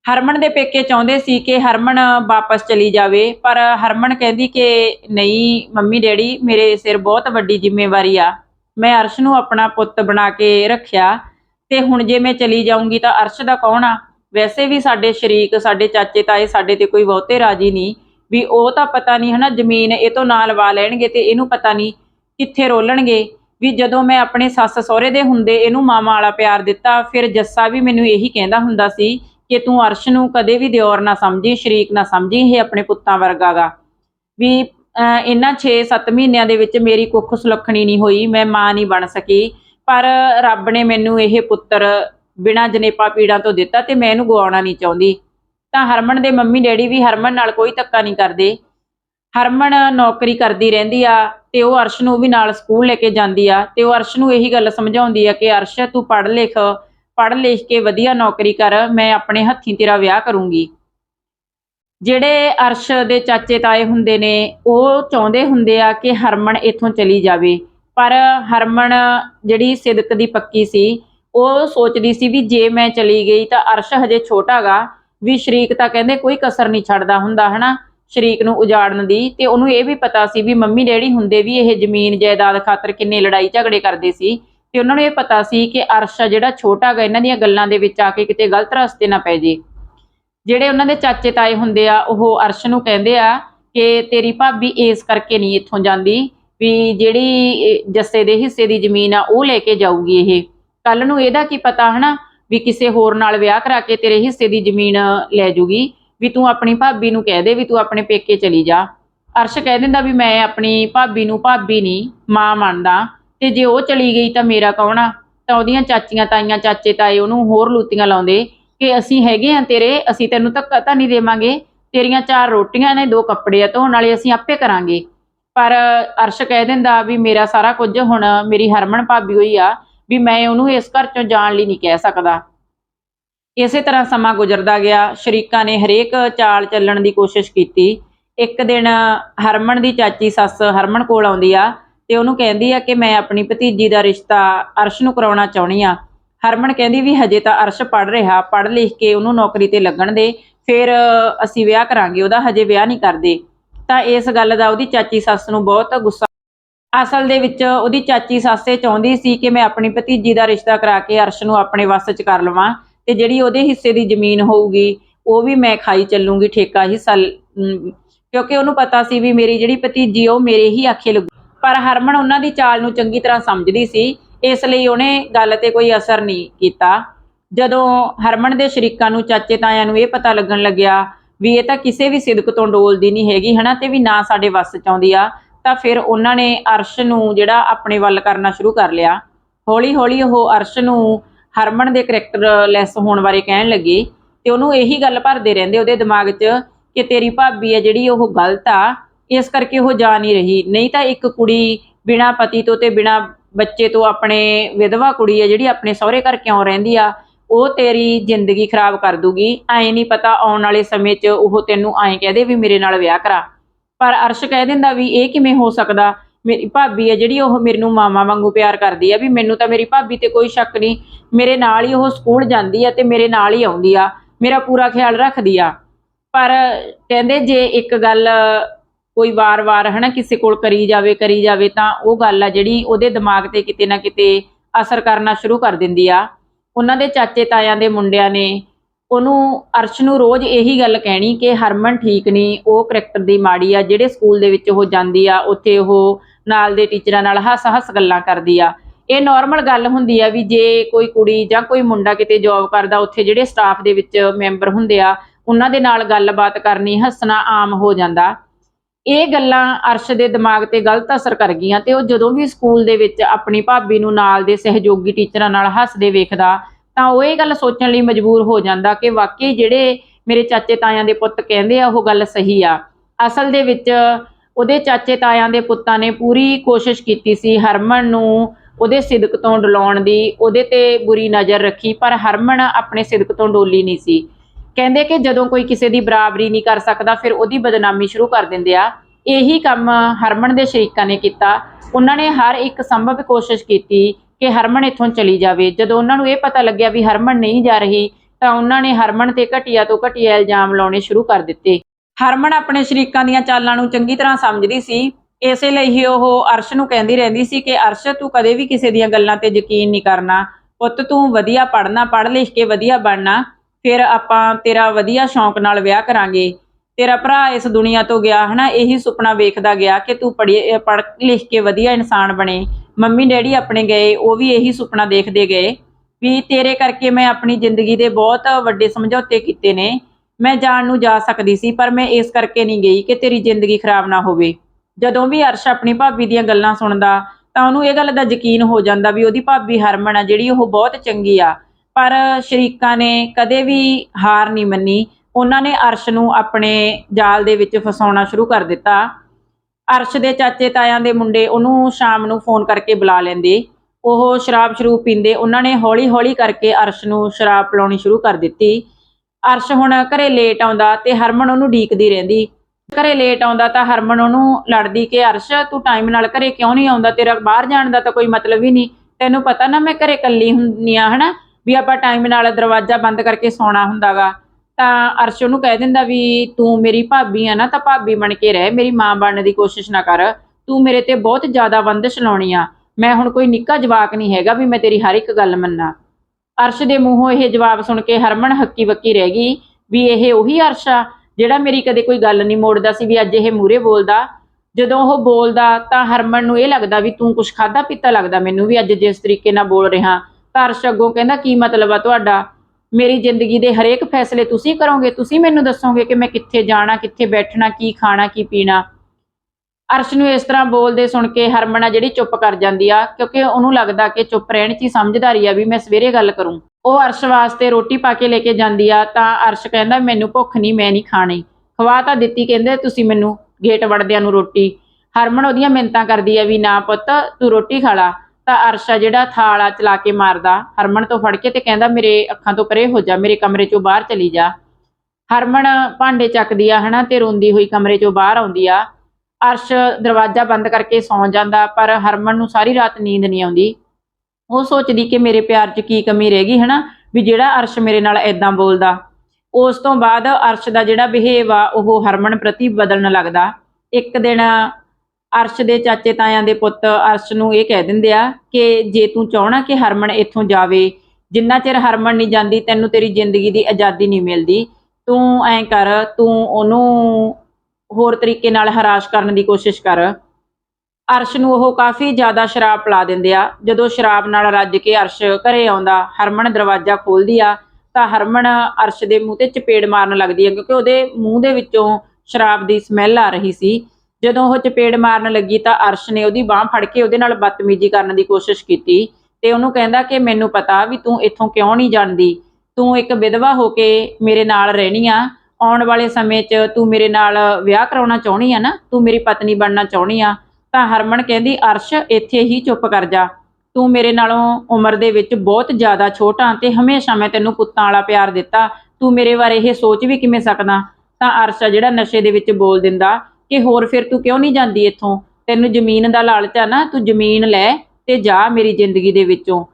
Speaker 1: ਹਰਮਨ ਦੇ ਪੇਕੇ ਚਾਹੁੰਦੇ ਸੀ ਕਿ ਹਰਮਨ ਵਾਪਸ ਚਲੀ ਜਾਵੇ, ਪਰ ਹਰਮਨ ਕਹਿੰਦੀ ਕਿ ਨਹੀਂ, ਮੰਮੀ ਡੈਡੀ, ਮੇਰੇ ਸਿਰ ਬਹੁਤ ਵੱਡੀ ਜ਼ਿੰਮੇਵਾਰੀ ਆ। ਮੈਂ ਅਰਸ਼ ਨੂੰ ਆਪਣਾ ਪੁੱਤ ਬਣਾ ਕੇ ਰੱਖਿਆ ਤੇ ਹੁਣ ਜੇ ਮੈਂ ਚਲੀ ਜਾਊਂਗੀ ਤਾਂ ਅਰਸ਼ ਦਾ ਕੌਣ ਆ? ਵੈਸੇ ਵੀ ਸਾਡੇ ਸ਼ਰੀਕ, ਸਾਡੇ ਚਾਚੇ ਤਾਏ ਸਾਡੇ ਤੇ ਕੋਈ ਬਹੁਤੇ ਰਾਜੀ ਨਹੀਂ। ਵੀ ਉਹ ਤਾਂ ਪਤਾ ਨਹੀਂ ਹਨਾ, ਜ਼ਮੀਨ ਇਹ ਤੋਂ ਨਾਲ ਲਵਾ ਲੈਣਗੇ ਤੇ ਇਹਨੂੰ ਪਤਾ ਨਹੀਂ ਕਿੱਥੇ ਰੋਲਣਗੇ। ਵੀ ਜਦੋਂ ਮੈਂ ਆਪਣੇ ਸੱਸ ਸਹੁਰੇ ਦੇ ਹੁੰਦੇ ਇਹਨੂੰ ਮਾਮਾ ਵਾਲਾ ਪਿਆਰ ਦਿੱਤਾ, ਫਿਰ ਜੱਸਾ ਵੀ ਮੈਨੂੰ ਇਹੀ ਕਹਿੰਦਾ ਹੁੰਦਾ ਸੀ ਕਿ ਤੂੰ ਅਰਸ਼ ਨੂੰ ਕਦੇ ਵੀ ਦਿਓਰ ਨਾ ਸਮਝੀ, ਸ਼ਰੀਕ ਨਾ ਸਮਝੀ ਇਹ ਆਪਣੇ ਪੁੱਤਾਂ ਵਰਗਾ ਗਾ। ਵੀ ਇਹਨਾਂ 6-7 ਮਹੀਨਿਆਂ ਦੇ ਵਿੱਚ ਮੇਰੀ ਕੁੱਖ ਸੁਲੱਖਣੀ ਨਹੀਂ ਹੋਈ, ਮੈਂ ਮਾਂ ਨਹੀਂ ਬਣ ਸਕੀ। ਪਰ ਰੱਬ ਨੇ ਮੈਨੂੰ ਇਹ ਪੁੱਤਰ ਬਿਨਾਂ ਜਨੇਪਾ ਪੀੜਾਂ ਤੋਂ ਦਿੱਤਾ ਤੇ ਮੈਂ ਇਹਨੂੰ ਗਵਾਉਣਾ ਨਹੀਂ ਚਾਹੁੰਦੀ। ਤਾਂ ਹਰਮਨ ਦੇ ਮੰਮੀ ਡੈਡੀ ਵੀ ਹਰਮਨ ਨਾਲ ਕੋਈ ਧੱਕਾ ਨਹੀਂ ਕਰਦੇ। ਹਰਮਨ ਨੌਕਰੀ ਕਰਦੀ ਰਹਿੰਦੀ ਆ ਤੇ ਉਹ ਅਰਸ਼ ਨੂੰ ਵੀ ਨਾਲ ਸਕੂਲ ਲੈ ਕੇ ਜਾਂਦੀ ਆ ਤੇ ਉਹ ਅਰਸ਼ ਨੂੰ ਇਹੀ ਗੱਲ ਸਮਝਾਉਂਦੀ ਆ ਕਿ ਅਰਸ਼, ਤੂੰ ਪੜ੍ਹ ਲਿਖ ਪੜ੍ਹ ਲਿਖ ਕੇ ਵਧੀਆ ਨੌਕਰੀ ਕਰ, ਮੈਂ ਆਪਣੇ ਹੱਥੀਂ ਤੇਰਾ ਵਿਆਹ ਕਰੂੰਗੀ। ਜਿਹੜੇ ਅਰਸ਼ ਦੇ ਚਾਚੇ ਤਾਏ ਹੁੰਦੇ ਨੇ, ਉਹ ਚਾਹੁੰਦੇ ਹੁੰਦੇ ਆ ਕਿ ਹਰਮਨ ਇੱਥੋਂ ਚਲੀ ਜਾਵੇ। ਪਰ ਹਰਮਨ ਜਿਹੜੀ ਸਿਦਕ ਦੀ ਪੱਕੀ ਸੀ, ਉਹ ਸੋਚਦੀ ਸੀ ਵੀ ਜੇ ਮੈਂ ਚਲੀ ਗਈ ਤਾਂ ਅਰਸ਼ ਹਜੇ ਛੋਟਾ ਗਾ, ਵੀ ਸ਼ਰੀਕ ਤਾਂ ਕਹਿੰਦੇ ਕੋਈ ਕਸਰ ਨਹੀਂ ਛੱਡਦਾ ਹੁੰਦਾ, ਹਨਾ? ਸ਼ਰੀਕ ਨੂੰ ਉਜਾੜਨ ਦੀ ਤੇ ਉਹਨੂੰ ਇਹ ਵੀ ਪਤਾ ਸੀ ਵੀ ਮੰਮੀ ਡੈਡੀ ਹੁੰਦੇ ਵੀ ਇਹ ਜ਼ਮੀਨ ਜਾਇਦਾਦ ਖਾਤਰ ਕਿੰਨੇ ਲੜਾਈ ਝਗੜੇ ਕਰਦੇ ਸੀ ਤੇ ਉਹਨਾਂ ਨੂੰ ਇਹ ਪਤਾ ਸੀ ਕਿ ਅਰਸ਼ ਜਿਹੜਾ ਛੋਟਾ ਗਾ, ਇਹਨਾਂ ਦੀਆਂ ਗੱਲਾਂ ਦੇ ਵਿੱਚ ਆ ਕੇ ਕਿਤੇ ਗਲਤ ਰਸਤੇ ਨਾ ਪੈ ਜੇ। ਜਿਹੜੇ ਉਹਨਾਂ ਦੇ ਚਾਚੇ ਤਾਏ ਹੁੰਦੇ ਆ, ਉਹ ਅਰਸ਼ ਨੂੰ ਕਹਿੰਦੇ ਆ ਕਿ ਤੇਰੀ ਭਾਬੀ ਇਸ ਕਰਕੇ ਨਹੀਂ ਇੱਥੋਂ ਜਾਂਦੀ ਵੀ ਜਿਹੜੀ ਜੱਸੇ ਦੇ ਹਿੱਸੇ ਦੀ ਜ਼ਮੀਨ ਆ, ਉਹ ਲੈ ਕੇ ਜਾਊਗੀ ਇਹ। ਕੱਲ ਨੂੰ ਇਹਦਾ ਕੀ ਪਤਾ ਹਨਾ ਵੀ ਕਿਸੇ ਹੋਰ ਨਾਲ ਵਿਆਹ ਕਰਾ ਕੇ ਤੇਰੇ ਹਿੱਸੇ ਦੀ ਜ਼ਮੀਨ ਲੈ ਜੂਗੀ। ਵੀ ਤੂੰ ਆਪਣੀ ਭਾਬੀ ਨੂੰ ਕਹਿ ਦੇ ਵੀ ਤੂੰ ਆਪਣੇ ਪੇਕੇ ਚਲੀ ਜਾ। ਅਰਸ਼ ਕਹਿ ਦਿੰਦਾ ਵੀ ਮੈਂ ਆਪਣੀ ਭਾਬੀ ਨੂੰ ਭਾਬੀ ਨਹੀਂ, ਮਾਂ ਮੰਨਦਾ। ਤੇ ਜੇ ਉਹ ਚਲੀ ਗਈ ਤਾਂ ਮੇਰਾ ਕੌਣ ਆ? ਤਾਂ ਉਹਦੀਆਂ ਚਾਚੀਆਂ ਤਾਈਆਂ, ਚਾਚੇ ਤਾਏ ਉਹਨੂੰ ਹੋਰ ਲੂਤੀਆਂ ਲਾਉਂਦੇ ਕਿ ਅਸੀਂ ਹੈਗੇ ਆ ਤੇਰੇ, ਅਸੀਂ ਤੈਨੂੰ ਧੱਕਾ ਤਾਂ ਨਹੀਂ ਦੇਵਾਂਗੇ। ਤੇਰੀਆਂ ਚਾਰ ਰੋਟੀਆਂ ਨੇ, ਦੋ ਕੱਪੜੇ ਆ ਧੋਣ ਵਾਲੇ ਅਸੀਂ ਆਪੇ ਕਰਾਂਗੇ। ਪਰ ਅਰਸ਼ ਕਹਿ ਦਿੰਦਾ ਵੀ ਮੇਰਾ ਸਾਰਾ ਕੁਝ ਹੁਣ ਮੇਰੀ ਹਰਮਨ ਭਾਬੀ ਹੋਈ ਆ, ਵੀ ਮੈਂ ਉਹਨੂੰ ਇਸ ਘਰ ਚੋਂ ਜਾਣ ਲਈ ਨਹੀਂ ਕਹਿ ਸਕਦਾ। ਇਸੇ ਤਰ੍ਹਾਂ ਸਮਾਂ ਗੁਜ਼ਰਦਾ ਗਿਆ। ਸ਼ਰੀਕਾਂ ਨੇ ਹਰੇਕ ਚਾਲ ਚੱਲਣ ਦੀ ਕੋਸ਼ਿਸ਼ ਕੀਤੀ। ਇੱਕ ਦਿਨ ਹਰਮਨ ਦੀ ਚਾਚੀ ਸੱਸ ਹਰਮਨ ਕੋਲ ਆਉਂਦੀ ਆ ਤੇ ਉਹਨੂੰ ਕਹਿੰਦੀ ਆ ਕਿ ਮੈਂ ਆਪਣੀ ਭਤੀਜੀ ਦਾ ਰਿਸ਼ਤਾ ਅਰਸ਼ ਨੂੰ ਕਰਾਉਣਾ ਚਾਹੁੰਦੀ ਆ। ਹਰਮਨ ਕਹਿੰਦੀ ਵੀ ਹਜੇ ਤਾਂ ਅਰਸ਼ ਪੜ ਰਿਹਾ ਪੜ ਲਿਖ ਕੇ ਉਹਨੂੰ ਨੌਕਰੀ ਤੇ ਲੱਗਣ ਦੇ, ਫਿਰ ਅਸੀਂ ਵਿਆਹ ਕਰਾਂਗੇ, ਉਹਦਾ ਹਜੇ ਵਿਆਹ ਨਹੀਂ ਕਰਦੇ। ਤਾਂ ਇਸ ਗੱਲ ਦਾ ਉਹਦੀ ਚਾਚੀ ਸੱਸ ਨੂੰ ਬਹੁਤ ਗੁੱਸਾ ਅਸਲ ਦੇ ਵਿੱਚ ਉਹਦੀ ਚਾਚੀ ਸੱਸ ਇਹ ਚਾਹੁੰਦੀ ਸੀ ਕਿ ਮੈਂ ਆਪਣੀ ਭਤੀਜੀ ਦਾ ਰਿਸ਼ਤਾ ਕਰਾ ਕੇ ਅਰਸ਼ ਨੂੰ ਆਪਣੇ ਵੱਸ 'ਚ ਕਰ ਲਵਾਂ। ਤੇ ਜਿਹੜੀ ਉਹਦੇ ਹਿੱਸੇ ਦੀ ਜ਼ਮੀਨ ਹੋਊਗੀ, ਉਹ ਵੀ ਮੈਂ ਖਾਈ ਚੱਲੂਗੀ, ਠੇਕਾ, ਹਿੱਸਾ ਲ- ਕਿਉਂਕਿ ਉਹਨੂੰ ਪਤਾ ਸੀ ਵੀ ਮੇਰੀ ਜਿਹੜੀ ਭਤੀਜੀ ਉਹ ਮੇਰੇ ਹੀ ਆਖੇ ਲੱਗੂ। ਪਰ ਹਰਮਨ ਉਹਨਾਂ ਦੀ ਚਾਲ ਨੂੰ ਚੰਗੀ ਤਰ੍ਹਾਂ ਸਮਝਦੀ ਸੀ, ਇਸ ਲਈ ਉਹਨੇ ਗੱਲ ਤੇ ਕੋਈ ਅਸਰ ਨਹੀਂ ਕੀਤਾ। ਜਦੋਂ ਹਰਮਨ ਦੇ ਸ਼ਰੀਕਾਂ ਨੂੰ, ਚਾਚੇ ਤਾਇਆਂ ਨੂੰ ਇਹ ਪਤਾ ਲੱਗਣ ਲੱਗਿਆ ਵੀ ਇਹ ਤਾਂ ਕਿਸੇ ਵੀ ਸਿਦਕ ਤੋਂ ਡੋਲਦੀ ਨਹੀਂ ਹੈਗੀ, ਹਨਾ, ਤੇ ਵੀ ਨਾ ਸਾਡੇ ਵੱਸ ਚ ਆਉਂਦੀ ਆ, ਤਾਂ ਫਿਰ ਉਹਨਾਂ ਨੇ ਅਰਸ਼ ਨੂੰ ਜਿਹੜਾ ਆਪਣੇ ਵੱਲ ਕਰਨਾ ਸ਼ੁਰੂ ਕਰ ਲਿਆ। ਹੌਲੀ ਹੌਲੀ ਉਹ ਅਰਸ਼ ਨੂੰ ਹਰਮਨ ਦੇ ਕਰੈਕਟਰ ਲੈਸ ਹੋਣ ਬਾਰੇ ਕਹਿਣ ਲੱਗੇ ਤੇ ਉਹਨੂੰ ਇਹੀ ਗੱਲ ਭਰਦੇ ਰਹਿੰਦੇ, ਉਹਦੇ ਦਿਮਾਗ 'ਚ ਕਿ ਤੇਰੀ ਭਾਬੀ ਹੈ ਜਿਹੜੀ ਉਹ ਗਲਤ ਆ, ਇਸ ਕਰਕੇ ਉਹ ਜਾ ਨਹੀਂ ਰਹੀ। ਨਹੀਂ ਤਾਂ ਇੱਕ ਕੁੜੀ ਬਿਨਾ ਪਤੀ ਤੋਂ ਤੇ ਬਿਨਾ ਬੱਚੇ ਤੋਂ ਆਪਣੇ ਵਿਧਵਾ ਕੁੜੀ ਹੈ ਜਿਹੜੀ ਆਪਣੇ ਸਹੁਰੇ ਘਰ ਕਿਉਂ ਰਹਿੰਦੀ ਆ, ਉਹ ਤੇਰੀ ਜ਼ਿੰਦਗੀ ਖਰਾਬ ਕਰ ਦੂਗੀ। ਐ ਨਹੀਂ ਪਤਾ ਆਉਣ ਵਾਲੇ ਸਮੇਂ 'ਚ ਉਹ ਤੈਨੂੰ ਐਂ ਕਹਦੇ ਵੀ ਮੇਰੇ ਨਾਲ ਵਿਆਹ ਕਰਾ। ਪਰ ਅਰਸ਼ ਕਹਿ ਦਿੰਦਾ ਵੀ ਇਹ ਕਿਵੇਂ ਹੋ ਸਕਦਾ? ਮੇਰੀ ਭਾਬੀ ਆ ਜਿਹੜੀ ਉਹ ਮੇਰੇ ਨੂੰ ਮਾਮਾ ਵਾਂਗੂ ਪਿਆਰ ਕਰਦੀ ਆ, ਵੀ ਮੈਨੂੰ ਤਾਂ ਮੇਰੀ ਭਾਬੀ ਤੇ ਕੋਈ ਸ਼ੱਕ ਨਹੀਂ। ਮੇਰੇ ਨਾਲ ਹੀ ਉਹ ਸਕੂਲ ਜਾਂਦੀ ਆ ਤੇ ਮੇਰੇ ਨਾਲ ਹੀ ਆਉਂਦੀ ਆ, ਮੇਰਾ ਪੂਰਾ ਖਿਆਲ ਰੱਖਦੀ ਆ। ਪਰ ਕਹਿੰਦੇ ਜੇ ਇੱਕ ਗੱਲ ਕੋਈ ਵਾਰ-ਵਾਰ ਹਨਾ ਕਿਸੇ ਕੋਲ ਕਰੀ ਜਾਵੇ ਕਰੀ ਜਾਵੇ ਤਾਂ ਉਹ ਗੱਲ ਆ ਜਿਹੜੀ ਉਹਦੇ ਦਿਮਾਗ ਤੇ ਕਿਤੇ ਨਾ ਕਿਤੇ ਅਸਰ ਕਰਨਾ ਸ਼ੁਰੂ ਕਰ ਦਿੰਦੀ ਆ। ਉਹਨਾਂ ਦੇ ਚਾਚੇ ਤਾਇਆਂ ਦੇ ਮੁੰਡਿਆਂ ਨੇ ਉਹਨੂੰ ਅਰਸ਼ ਨੂੰ ਰੋਜ਼ ਇਹੀ ਗੱਲ ਕਹਿਣੀ ਕਿ ਹਰਮਨ ਠੀਕ ਨਹੀਂ ਉਹ ਕਰੈਕਟਰ ਦੀ ਮਾੜੀ ਆ, ਜਿਹੜੇ ਸਕੂਲ ਦੇ ਵਿੱਚ ਉਹ ਜਾਂਦੀ ਆ, ਉੱਥੇ ਉਹ ਨਾਲ ਦੇ ਟੀਚਰਾਂ ਨਾਲ ਹੱਸ-ਹੱਸ ਗੱਲਾਂ ਕਰਦੀ ਆ। ਇਹ ਨਾਰਮਲ ਗੱਲ ਹੁੰਦੀ ਆ ਵੀ ਜੇ ਕੋਈ ਕੁੜੀ ਜਾਂ ਕੋਈ ਮੁੰਡਾ ਕਿਤੇ ਜੌਬ ਕਰਦਾ, ਉੱਥੇ ਜਿਹੜੇ ਸਟਾਫ ਦੇ ਵਿੱਚ ਮੈਂਬਰ ਹੁੰਦੇ ਆ, ਉਹਨਾਂ ਦੇ ਨਾਲ ਗੱਲਬਾਤ ਕਰਨੀ, ਹੱਸਣਾ ਆਮ ਹੋ ਜਾਂਦਾ। ਇਹ ਗੱਲਾਂ ਅਰਸ਼ ਦੇ ਦਿਮਾਗ ਤੇ ਗਲਤ ਅਸਰ ਕਰ ਗਈਆਂ ਤੇ ਉਹ ਜਦੋਂ ਵੀ ਸਕੂਲ ਦੇ ਵਿੱਚ ਆਪਣੀ ਭਾਬੀ ਨੂੰ ਨਾਲ ਦੇ ਸਹਿਯੋਗੀ ਟੀਚਰਾਂ ਨਾਲ ਹੱਸਦੇ ਵੇਖਦਾ ਤਾਂ ਉਹ ਇਹ ਗੱਲ ਸੋਚਣ ਲਈ ਮਜਬੂਰ ਹੋ ਜਾਂਦਾ ਕਿ ਵਾਕਈ ਜਿਹੜੇ ਮੇਰੇ ਚਾਚੇ ਤਾਇਆਂ ਦੇ ਪੁੱਤ ਕਹਿੰਦੇ ਆ, ਉਹ ਗੱਲ ਸਹੀ ਆ। ਅਸਲ ਦੇ ਵਿੱਚ ਉਹਦੇ ਚਾਚੇ ਤਾਇਆਂ ਦੇ ਪੁੱਤਾਂ ਨੇ ਪੂਰੀ ਕੋਸ਼ਿਸ਼ ਕੀਤੀ ਸੀ ਹਰਮਨ ਨੂੰ ਉਹਦੇ ਸਿਦਕ ਤੋਂ ਡਲਾਉਣ ਦੀ, ਉਹਦੇ ਤੇ ਬੁਰੀ ਨਜ਼ਰ ਰੱਖੀ, ਪਰ ਹਰਮਨ ਆਪਣੇ ਸਿਦਕ ਤੋਂ ਡੋਲੀ ਨਹੀਂ ਸੀ। ਕਹਿੰਦੇ ਕਿ ਜਦੋਂ ਕੋਈ ਕਿਸੇ ਦੀ ਬਰਾਬਰੀ ਨਹੀਂ ਕਰ ਸਕਦਾ, ਫਿਰ ਉਹਦੀ ਬਦਨਾਮੀ ਸ਼ੁਰੂ ਕਰ ਦਿੰਦੇ ਆ। ਇਹੀ ਕੰਮ ਹਰਮਨ ਦੇ ਸ਼ਰੀਕਾਂ ਨੇ ਕੀਤਾ। ਉਹਨਾਂ ਨੇ ਹਰ ਇੱਕ ਸੰਭਵ ਕੋਸ਼ਿਸ਼ ਕੀਤੀ ਕਿ ਹਰਮਨ ਇੱਥੋਂ ਚਲੀ ਜਾਵੇ। ਜਦੋਂ ਉਹਨਾਂ ਨੂੰ ਇਹ ਪਤਾ ਲੱਗਿਆ ਵੀ ਹਰਮਨ ਨਹੀਂ ਜਾ ਰਹੀ, ਤਾਂ ਉਹਨਾਂ ਨੇ ਹਰਮਨ ਤੇ ਘਟੀਆ ਤੋਂ ਘਟੀਆ ਇਲਜ਼ਾਮ ਲਾਉਣੇ ਸ਼ੁਰੂ ਕਰ ਦਿੱਤੇ। ਹਰਮਨ ਆਪਣੇ ਸ਼ਰੀਕਾਂ ਦੀਆਂ ਚਾਲਾਂ ਨੂੰ ਚੰਗੀ ਤਰ੍ਹਾਂ ਸਮਝਦੀ ਸੀ। ਇਸੇ ਲਈ ਹੀ ਉਹ ਅਰਸ਼ ਨੂੰ ਕਹਿੰਦੀ ਰਹਿੰਦੀ ਸੀ ਕਿ, ਅਰਸ਼, ਤੂੰ ਕਦੇ ਵੀ ਕਿਸੇ ਦੀਆਂ ਗੱਲਾਂ ਤੇ ਯਕੀਨ ਨਹੀਂ ਕਰਨਾ। ਪੁੱਤ, ਤੂੰ ਵਧੀਆ ਪੜ੍ਹਨਾ, ਪੜ੍ਹ ਲਿਖ ਕੇ ਵਧੀਆ ਬਣਨਾ। ਫਿਰ ਆਪਾਂ ਤੇਰਾ ਵਧੀਆ ਸ਼ੌਂਕ ਨਾਲ ਵਿਆਹ ਕਰਾਂਗੇ। ਤੇਰਾ ਭਰਾ ਇਸ ਦੁਨੀਆ ਤੋਂ ਗਿਆ, ਹਨਾ? ਇਹੀ ਸੁਪਨਾ ਵੇਖਦਾ ਗਿਆ ਕਿ ਤੂੰ ਪੜ੍ਹੀ ਪੜ੍ਹ ਲਿਖ ਕੇ ਵਧੀਆ ਇਨਸਾਨ ਬਣੇ। ਮੰਮੀ ਡੈਡੀ ਆਪਣੇ ਗਏ, ਉਹ ਵੀ ਇਹੀ ਸੁਪਨਾ ਦੇਖਦੇ ਗਏ ਵੀ ਤੇਰੇ ਕਰਕੇ ਮੈਂ ਆਪਣੀ ਜ਼ਿੰਦਗੀ ਦੇ ਬਹੁਤ ਵੱਡੇ ਸਮਝੌਤੇ ਕੀਤੇ ਨੇ। ਮੈਂ ਜਾਣ ਨੂੰ ਜਾ ਸਕਦੀ ਸੀ, ਪਰ ਮੈਂ ਇਸ ਕਰਕੇ ਨਹੀਂ ਗਈ ਕਿ ਤੇਰੀ ਜ਼ਿੰਦਗੀ ਖਰਾਬ ਨਾ ਹੋਵੇ। ਜਦੋਂ ਵੀ ਅਰਸ਼ ਆਪਣੀ ਭਾਬੀ ਦੀਆਂ ਗੱਲਾਂ ਸੁਣਦਾ, ਤਾਂ ਉਹਨੂੰ ਇਹ ਗੱਲ ਦਾ ਯਕੀਨ ਹੋ ਜਾਂਦਾ ਵੀ ਉਹਦੀ ਭਾਬੀ ਹਰਮਨ ਆ, ਜਿਹੜੀ ਉਹ ਬਹੁਤ ਚੰਗੀ ਆ। ਪਰ ਸ਼ਰੀਕਾਂ ਨੇ ਕਦੇ ਵੀ ਹਾਰ ਨਹੀਂ ਮੰਨੀ। ਉਹਨਾਂ ਨੇ ਅਰਸ਼ ਨੂੰ ਆਪਣੇ ਜਾਲ ਦੇ ਵਿੱਚ ਫਸਾਉਣਾ ਸ਼ੁਰੂ ਕਰ ਦਿੱਤਾ। ਅਰਸ਼ ਦੇ ਚਾਚੇ ਤਾਇਆਂ ਦੇ ਮੁੰਡੇ ਉਹਨੂੰ ਸ਼ਾਮ ਨੂੰ ਫੋਨ ਕਰਕੇ ਬੁਲਾ ਲੈਂਦੇ। ਉਹ ਸ਼ਰਾਬ ਸ਼ਰੂਬ ਪੀਂਦੇ। ਉਹਨਾਂ ਨੇ ਹੌਲੀ-ਹੌਲੀ ਕਰਕੇ ਅਰਸ਼ ਨੂੰ ਸ਼ਰਾਬ ਪਿਲਾਉਣੀ ਸ਼ੁਰੂ ਕਰ ਦਿੱਤੀ। ਅਰਸ਼ ਹੁਣ ਘਰੇ ਲੇਟ ਆਉਂਦਾ ਤੇ ਹਰਮਨ ਉਹਨੂੰ ਢੀਕਦੀ ਰਹਿੰਦੀ। ਘਰੇ ਲੇਟ ਆਉਂਦਾ ਤਾਂ ਹਰਮਨ ਉਹਨੂੰ ਲੜਦੀ ਕਿ, ਅਰਸ਼, ਤੂੰ ਟਾਈਮ ਨਾਲ ਘਰੇ ਕਿਉਂ ਨਹੀਂ ਆਉਂਦਾ? ਤੇਰਾ ਬਾਹਰ ਜਾਣ ਦਾ ਤਾਂ ਕੋਈ ਮਤਲਬ ਹੀ ਨਹੀਂ। ਤੈਨੂੰ ਪਤਾ ਨਾ ਮੈਂ ਘਰੇ ਇਕੱਲੀ ਹੁੰਨੀ ਆ, ਹਨਾ? ਵੀ ਆਪਾਂ ਟਾਈਮ ਨਾਲ ਦਰਵਾਜ਼ਾ ਬੰਦ ਕਰਕੇ ਸੌਣਾ ਹੁੰਦਾਗਾ। ਤਾਂ ਅਰਸ਼ ਉਹਨੂੰ ਕਹਿ ਦਿੰਦਾ ਵੀ ਤੂੰ ਮੇਰੀ ਭਾਬੀ ਆ ਨਾ, ਤਾਂ ਭਾਬੀ ਬਣ ਕੇ ਰਹਿ, ਮੇਰੀ ਮਾਂ ਬਣਨ ਦੀ ਕੋਸ਼ਿਸ਼ ਨਾ ਕਰ। ਤੂੰ ਮੇਰੇ ਤੇ ਬਹੁਤ ਜ਼ਿਆਦਾ ਬੰਦਸ਼ ਲਾਉਣੀ ਆ। ਮੈਂ ਹੁਣ ਕੋਈ ਨਿੱਕਾ ਜਵਾਕ ਨਹੀਂ ਹੈਗਾ ਵੀ ਮੈਂ ਤੇਰੀ ਹਰ ਇੱਕ ਗੱਲ ਮੰਨਾਂ। ਅਰਸ਼ ਦੇ ਮੂੰਹੋਂ ਇਹ ਜਵਾਬ ਸੁਣ ਕੇ ਹਰਮਨ ਹੱਕੀ ਬੱਕੀ ਰਹਿ ਗਈ ਵੀ ਇਹ ਉਹੀ ਅਰਸ਼ ਆ, ਜਿਹੜਾ ਮੇਰੀ ਕਦੇ ਕੋਈ ਗੱਲ ਨਹੀਂ ਮੋੜਦਾ ਸੀ ਵੀ ਅੱਜ ਇਹ ਮੂਰੇ ਬੋਲਦਾ। ਜਦੋਂ ਉਹ ਬੋਲਦਾ ਤਾਂ ਹਰਮਨ ਨੂੰ ਇਹ ਲੱਗਦਾ ਵੀ ਤੂੰ ਕੁਝ ਖਾਦਾ ਪੀਤਾ ਲੱਗਦਾ ਮੈਨੂੰ ਵੀ ਅੱਜ ਜਿਸ ਤਰੀਕੇ ਨਾਲ ਬੋਲ ਰਿਹਾ। ਤਾਂ ਅਰਸ਼ ਅੱਗੋਂ ਕਹਿੰਦਾ, ਕੀ ਮਤਲਬ ਆ ਤੁਹਾਡਾ? ਮੇਰੀ ਜ਼ਿੰਦਗੀ ਦੇ ਹਰੇਕ ਫੈਸਲੇ ਤੁਸੀਂ ਕਰੋਗੇ, ਤੁਸੀਂ ਮੈਨੂੰ ਦੱਸੋਗੇ ਕਿ ਮੈਂ ਕਿੱਥੇ ਜਾਣਾ, ਕਿੱਥੇ ਬੈਠਣਾ, ਕੀ ਖਾਣਾ, ਕੀ ਪੀਣਾ। ਅਰਸ਼ ਨੂੰ ਇਸ ਤਰ੍ਹਾਂ ਬੋਲਦੇ ਸੁਣ ਕੇ ਹਰਮਨ ਆ ਜਿਹੜੀ ਚੁੱਪ ਕਰ ਜਾਂਦੀ ਆ, ਕਿਉਂਕਿ ਉਹਨੂੰ ਲੱਗਦਾ ਕਿ ਚੁੱਪ ਰਹਿਣ 'ਚ ਹੀ ਸਮਝਦਾਰੀ ਆ ਵੀ ਮੈਂ ਸਵੇਰੇ ਗੱਲ ਕਰੂੰ। ਉਹ ਅਰਸ਼ ਵਾਸਤੇ ਰੋਟੀ ਪਾ ਕੇ ਲੈ ਕੇ ਜਾਂਦੀ ਆ, ਤਾਂ ਅਰਸ਼ ਕਹਿੰਦਾ, ਮੈਨੂੰ ਭੁੱਖ ਨਹੀਂ, ਮੈਂ ਨਹੀਂ ਖਾਣੀ। ਖਵਾ ਤਾਂ ਦਿੱਤੀ, ਕਹਿੰਦੇ, ਤੁਸੀਂ ਮੈਨੂੰ ਗੇਟ ਵੜਦਿਆਂ ਨੂੰ ਰੋਟੀ। ਹਰਮਨ ਉਹਦੀਆਂ ਮਿੰਤਾਂ ਕਰਦੀ ਆ ਵੀ, ਨਾ ਪੁੱਤ, ਤੂੰ ਰੋਟੀ ਖਾ ਲਾ। ਤਾਂ ਅਰਸ਼ ਆ ਜਿਹੜਾ ਥਾਲਾ ਚਲਾ ਕੇ ਮਾਰਦਾ, ਹਰਮਨ ਤੋਂ ਫੜ ਕੇ ਤੇ ਕਹਿੰਦਾ, ਮੇਰੇ ਅੱਖਾਂ ਤੋਂ ਪਰੇ ਹੋ ਜਾ, ਮੇਰੇ ਕਮਰੇ ਚੋਂ ਬਾਹਰ ਚਲੀ ਜਾ। ਹਰਮਨ ਭਾਂਡੇ ਚੱਕਦੀ ਆ, ਹਨਾ, ਤੇ ਰੋਂਦੀ ਹੋਈ ਕਮਰੇ ਚੋਂ ਬਾਹਰ ਆਉਂਦੀ ਆ। ਅਰਸ਼ ਦਰਵਾਜ਼ਾ ਬੰਦ ਕਰਕੇ ਸੌਂ ਜਾਂਦਾ, ਪਰ ਹਰਮਨ ਨੂੰ ਸਾਰੀ ਰਾਤ ਨੀਂਦ ਨਹੀਂ ਆਉਂਦੀ। ਉਹ ਸੋਚਦੀ ਕਿ ਮੇਰੇ ਪਿਆਰ 'ਚ ਕੀ ਕਮੀ ਰਹਿ ਗਈ, ਹਨਾ, ਵੀ ਜਿਹੜਾ ਅਰਸ਼ ਮੇਰੇ ਨਾਲ ਐਦਾਂ ਬੋਲਦਾ। ਉਸ ਤੋਂ ਬਾਅਦ ਅਰਸ਼ ਦਾ ਜਿਹੜਾ ਬਿਹੇਵ ਆ, ਉਹ ਹਰਮਨ ਪ੍ਰਤੀ ਬਦਲਣ ਲੱਗਦਾ। ਇੱਕ ਦਿਨ ਅਰਸ਼ ਦੇ ਚਾਚੇ ਤਾਇਆਂ ਦੇ ਪੁੱਤ ਅਰਸ਼ ਨੂੰ ਇਹ ਕਹਿ ਦਿੰਦੇ ਆ ਕਿ ਜੇ ਤੂੰ ਚਾਹਣਾ ਕਿ ਹਰਮਨ ਇੱਥੋਂ ਜਾਵੇ, ਜਿੰਨਾ ਚਿਰ ਹਰਮਨ ਨਹੀਂ ਜਾਂਦੀ, ਤੈਨੂੰ ਤੇਰੀ ਜ਼ਿੰਦਗੀ ਦੀ ਆਜ਼ਾਦੀ ਨਹੀਂ ਮਿਲਦੀ। ਤੂੰ ਐਂ ਕਰ, ਤੂੰ ਉਹਨੂੰ ਹੋਰ ਤਰੀਕੇ ਨਾਲ ਹਰਾਸ਼ ਕਰਨ ਦੀ ਕੋਸ਼ਿਸ਼ ਕਰ। ਅਰਸ਼ ਨੂੰ ਉਹ ਕਾਫੀ ਜ਼ਿਆਦਾ ਸ਼ਰਾਬ ਪਿਲਾ ਦਿੰਦੇ ਆ। ਜਦੋਂ ਸ਼ਰਾਬ ਨਾਲ ਰੱਜ ਕੇ ਅਰਸ਼ ਘਰੇ ਆਉਂਦਾ, ਹਰਮਨ ਦਰਵਾਜ਼ਾ ਖੋਲਦੀ ਆ, ਤਾਂ ਹਰਮਨ ਅਰਸ਼ ਦੇ ਮੂੰਹ ਤੇ ਚਪੇੜ ਮਾਰਨ ਲੱਗਦੀ ਹੈ ਕਿਉਂਕਿ ਉਹਦੇ ਮੂੰਹ ਦੇ ਵਿੱਚੋਂ ਸ਼ਰਾਬ ਦੀ ਸਮੈਲ ਆ ਰਹੀ ਸੀ। ਜਦੋਂ ਉਹ ਚਪੇੜ ਮਾਰਨ ਲੱਗੀ ਤਾਂ ਅਰਸ਼ ਨੇ ਉਹਦੀ ਬਾਹ ਫੜ ਕੇ ਉਹਦੇ ਨਾਲ ਬਦਤਮੀਜ਼ੀ ਕਰਨ ਦੀ ਕੋਸ਼ਿਸ਼ ਕੀਤੀ ਤੇ ਉਹਨੂੰ ਕਹਿੰਦਾ ਕਿ ਮੈਨੂੰ ਪਤਾ ਵੀ ਤੂੰ ਇੱਥੋਂ ਕਿਉਂ ਨਹੀਂ ਜਾਂਦੀ, ਤੂੰ ਇੱਕ ਵਿਧਵਾ ਹੋ ਕੇ ਮੇਰੇ ਨਾਲ ਰਹਿਣੀ ਆ, ਆਉਣ ਵਾਲੇ ਸਮੇਂ 'ਚ ਤੂੰ ਮੇਰੇ ਨਾਲ ਵਿਆਹ ਕਰਾਉਣਾ ਚਾਹੁੰਦੀ ਆ ਨਾ, ਤੂੰ ਮੇਰੀ ਪਤਨੀ ਬਣਨਾ ਚਾਹੁੰਦੀ ਆ, ਤਾਂ ਹਰਮਨ ਕਹਿੰਦੀ, ਅਰਸ਼, ਇੱਥੇ ਹੀ ਚੁੱਪ ਕਰ ਜਾ, ਤੂੰ ਮੇਰੇ ਨਾਲੋਂ ਉਮਰ ਦੇ ਵਿੱਚ ਬਹੁਤ ਜ਼ਿਆਦਾ ਛੋਟਾ ਤੇ ਹਮੇਸ਼ਾ ਮੈਂ ਤੈਨੂੰ ਪੁੱਤਾਂ ਵਾਲਾ ਪਿਆਰ ਦਿੱਤਾ, ਤੂੰ ਮੇਰੇ ਬਾਰੇ ਇਹ ਸੋਚ ਵੀ ਕਿਵੇਂ ਸਕਦਾ? ਤਾਂ ਅਰਸ਼ ਜਿਹੜਾ ਨਸ਼ੇ ਦੇ ਵਿੱਚ ਬੋਲ ਦਿੰਦਾ ਕਿ ਹੋਰ ਫਿਰ ਤੂੰ ਕਿਉਂ ਨਹੀਂ ਜਾਂਦੀ ਇੱਥੋਂ? ਤੈਨੂੰ ਜ਼ਮੀਨ ਦਾ ਲਾਲਚ ਆ ਨਾ, ਤੂੰ ਜ਼ਮੀਨ ਲੈ ਤੇ ਜਾ ਮੇਰੀ ਜ਼ਿੰਦਗੀ ਦੇ ਵਿੱਚੋਂ।